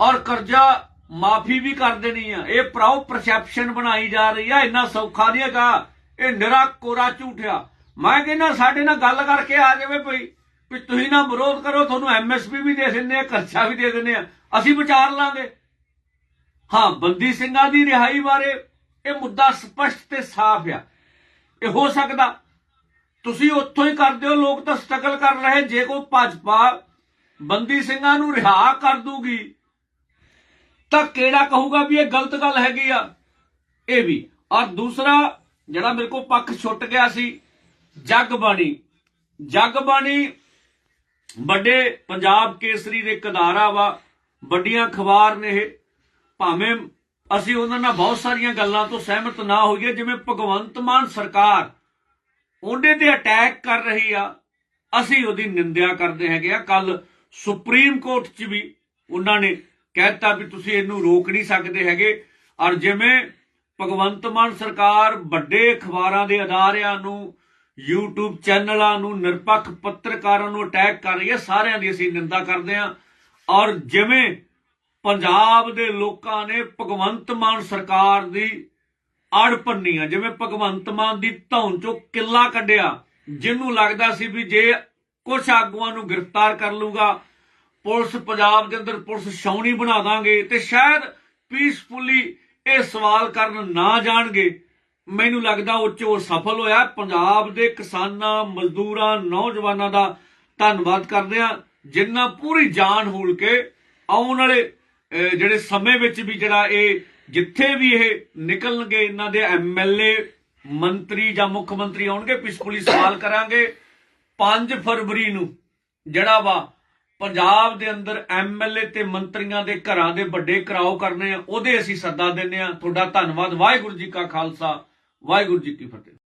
ਔਰ ਕਰਜ਼ਾ ਮਾਫੀ ਵੀ ਕਰ ਦੇਣੀ ਆ। ਇਹ ਪ੍ਰਾਉ ਪਰਸੈਪਸ਼ਨ ਬਣਾਈ ਜਾ ਰਹੀ ਆ, ਇੰਨਾ ਸੌਖਾ ਨਹੀਂ ਹੈਗਾ। ਇਹ ਨਿਰਾ ਕੋਰਾ ਝੂਠਿਆ। ਮੈਂ ਕਹਿੰਦਾ ਸਾਡੇ ਨਾਲ ਗੱਲ ਕਰਕੇ ਆ ਜਾਵੇ ਭਈ, ਵੀ ਤੁਸੀਂ ਨਾ ਵਿਰੋਧ ਕਰੋ, ਤੁਹਾਨੂੰ ਐਮਐਸਪੀ ਵੀ ਦੇ ਦਿੰਦੇ ਆ, ਕਰਜ਼ਾ ਵੀ ਦੇ ਦਿੰਦੇ ਆ। ਅਸੀਂ ਵਿਚਾਰ ਲਾਂਗੇ। ਹਾਂ, ਬੰਦੀ ਸਿੰਘਾਂ ਦੀ ਰਿਹਾਈ ਬਾਰੇ ਇਹ ਮੁੱਦਾ ਸਪਸ਼ਟ ਤੇ ਸਾਫ਼ ਆ। ਇਹ ਹੋ ਸਕਦਾ ਤੁਸੀਂ ਉੱਥੋਂ ਹੀ ਕਰਦੇ ਹੋ, ਲੋਕ ਤਾਂ ਸਟਰਗਲ ਕਰ ਰਹੇ ਜੇ ਕੋਈ ਭਾਜਪਾ ਬੰਦੀ ਸਿੰਘਾਂ ਨੂੰ ਰਿਹਾ ਕਰ ਦੂਗੀ, ਤਾਂ ਕਿਹੜਾ ਕਹੂਗਾ ਵੀ ਇਹ ਗਲਤ ਗੱਲ ਹੈਗੀ ਆ? ਇਹ ਵੀ। ਔਰ ਦੂਸਰਾ, ਜਿਹੜਾ ਮੇਰੇ ਕੋਲ ਪੱਖ ਛੁੱਟ ਗਿਆ ਸੀ ਜਗ ਬਾਣੀ ਜਗ ਬਾਣੀ ਵੱਡੇ ਪੰਜਾਬ ਕੇਸਰੀ ਦੇ ਕਦਾਰਾ ਵਾ, ਵੱਡੀਆਂ ਅਖਬਾਰ ਨੇ ਇਹ। ਭਾਵੇਂ ਅਸੀਂ ਉਹਨਾਂ ਨਾਲ ਬਹੁਤ ਸਾਰੀਆਂ ਗੱਲਾਂ ਤੋਂ ਸਹਿਮਤ ਨਾ ਹੋਈਏ, ਜਿਵੇਂ ਭਗਵੰਤ ਮਾਨ ਸਰਕਾਰ ਉਹਦੇ ਤੇ ਅਟੈਕ ਕਰ ਰਹੀ ਆ। ਅਸੀਂ ਉਹਦੀ ਨਿੰਦਿਆ ਕਰਦੇ ਹੈਗੇ ਆ। ਕੱਲ ਸੁਪਰੀਮ ਕੋਰਟ 'ਚ ਵੀ ਉਹਨਾਂ ਨੇ ਕਹਿਤਾ ਵੀ ਤੁਸੀਂ ਇਹਨੂੰ ਰੋਕ ਨਹੀਂ ਸਕਦੇ ਹੈਗੇ। ਔਰ ਜਿਵੇਂ ਭਗਵੰਤ ਮਾਨ ਸਰਕਾਰ ਵੱਡੇ ਅਖਬਾਰਾਂ ਦੇ ਅਦਾਰਿਆਂ ਨੂੰ, YouTube ਚੈਨਲਾਂ ਨੂੰ, ਨਿਰਪੱਖ ਪੱਤਰਕਾਰਾਂ ਨੂੰ ਅਟੈਕ ਕਰ ਰਹੀ ਹੈ ਸਾਰਿਆਂ ਦੀ ਅਸੀਂ ਨਿੰਦਾ ਕਰਦੇ ਹਾਂ ਔਰ ਜਿਵੇਂ ਪੰਜਾਬ ਦੇ ਲੋਕਾਂ ਨੇ ਭਗਵੰਤ ਮਾਨ ਸਰਕਾਰ ਦੀ ਆੜ ਪੰਨੀ ਜਿਵੇਂ ਭਗਵੰਤ ਮਾਨ ਦੀ ਧੌਣ ਚੋਂ ਕਿੱਲਾ ਕੱਢਿਆ, ਜਿਹਨੂੰ ਲੱਗਦਾ ਸੀ ਵੀ ਜੇ ਕੁਝ ਆਗੂਆਂ ਨੂੰ ਗ੍ਰਿਫਤਾਰ ਕਰ ਲੂਗਾ ਪੁਲਿਸ ਪੰਜਾਬ ਦੇ ਅੰਦਰ ਪੁਲਿਸ ਛਾਉਣੀ ਬਣਾ ਦਾਂਗੇ ਤੇ ਸ਼ਾਇਦ ਪੀਸਫੁਲੀ ਇਹ ਸਵਾਲ ਕਰਨ ਨਾ ਜਾਣਗੇ। ਮੈਨੂੰ ਲੱਗਦਾ ਉਹ 'ਚ ਉਹ ਸਫਲ ਹੋਇਆ। ਪੰਜਾਬ ਦੇ ਕਿਸਾਨਾਂ, ਮਜ਼ਦੂਰਾਂ, ਨੌਜਵਾਨਾਂ ਦਾ ਧੰਨਵਾਦ ਕਰਦੇ ਆ ਜਿਨ੍ਹਾਂ ਪੂਰੀ ਜਾਨ ਹੂਲ ਕੇ ਆਉਣ ਵਾਲੇ ਜਿਹੜੇ ਸਮੇਂ ਵਿੱਚ ਵੀ ਜਿਹੜਾ ਇਹ ਜਿੱਥੇ ਵੀ ਇਹ ਨਿਕਲਣਗੇ, ਇਹਨਾਂ ਦੇ ਐਮਐਲਏ ਮੰਤਰੀ ਜਾਂ ਮੁੱਖ ਮੰਤਰੀ ਆਉਣਗੇ ਪੀਸਫੁਲੀ ਸਵਾਲ ਕਰਾਂਗੇ। 5 ਫਰਵਰੀ ਨੂੰ ਜਿਹੜਾ ਵਾ ਪੰਜਾਬ ਦੇ ਅੰਦਰ ਐਮਐਲਏ ਤੇ ਮੰਤਰੀਆਂ ਦੇ ਘਰਾਂ ਦੇ ਵੱਡੇ ਕਰਾਓ ਕਰਨੇ ਆ, ਉਹਦੇ ਅਸੀਂ ਸੱਦਾ ਦਿੰਦੇ ਆ। ਤੁਹਾਡਾ ਧੰਨਵਾਦ। ਵਾਹਿਗੁਰੂ ਜੀ ਕਾ ਖਾਲਸਾ, ਵਾਹਿਗੁਰੂ ਜੀ ਕੀ ਫਤਿਹ।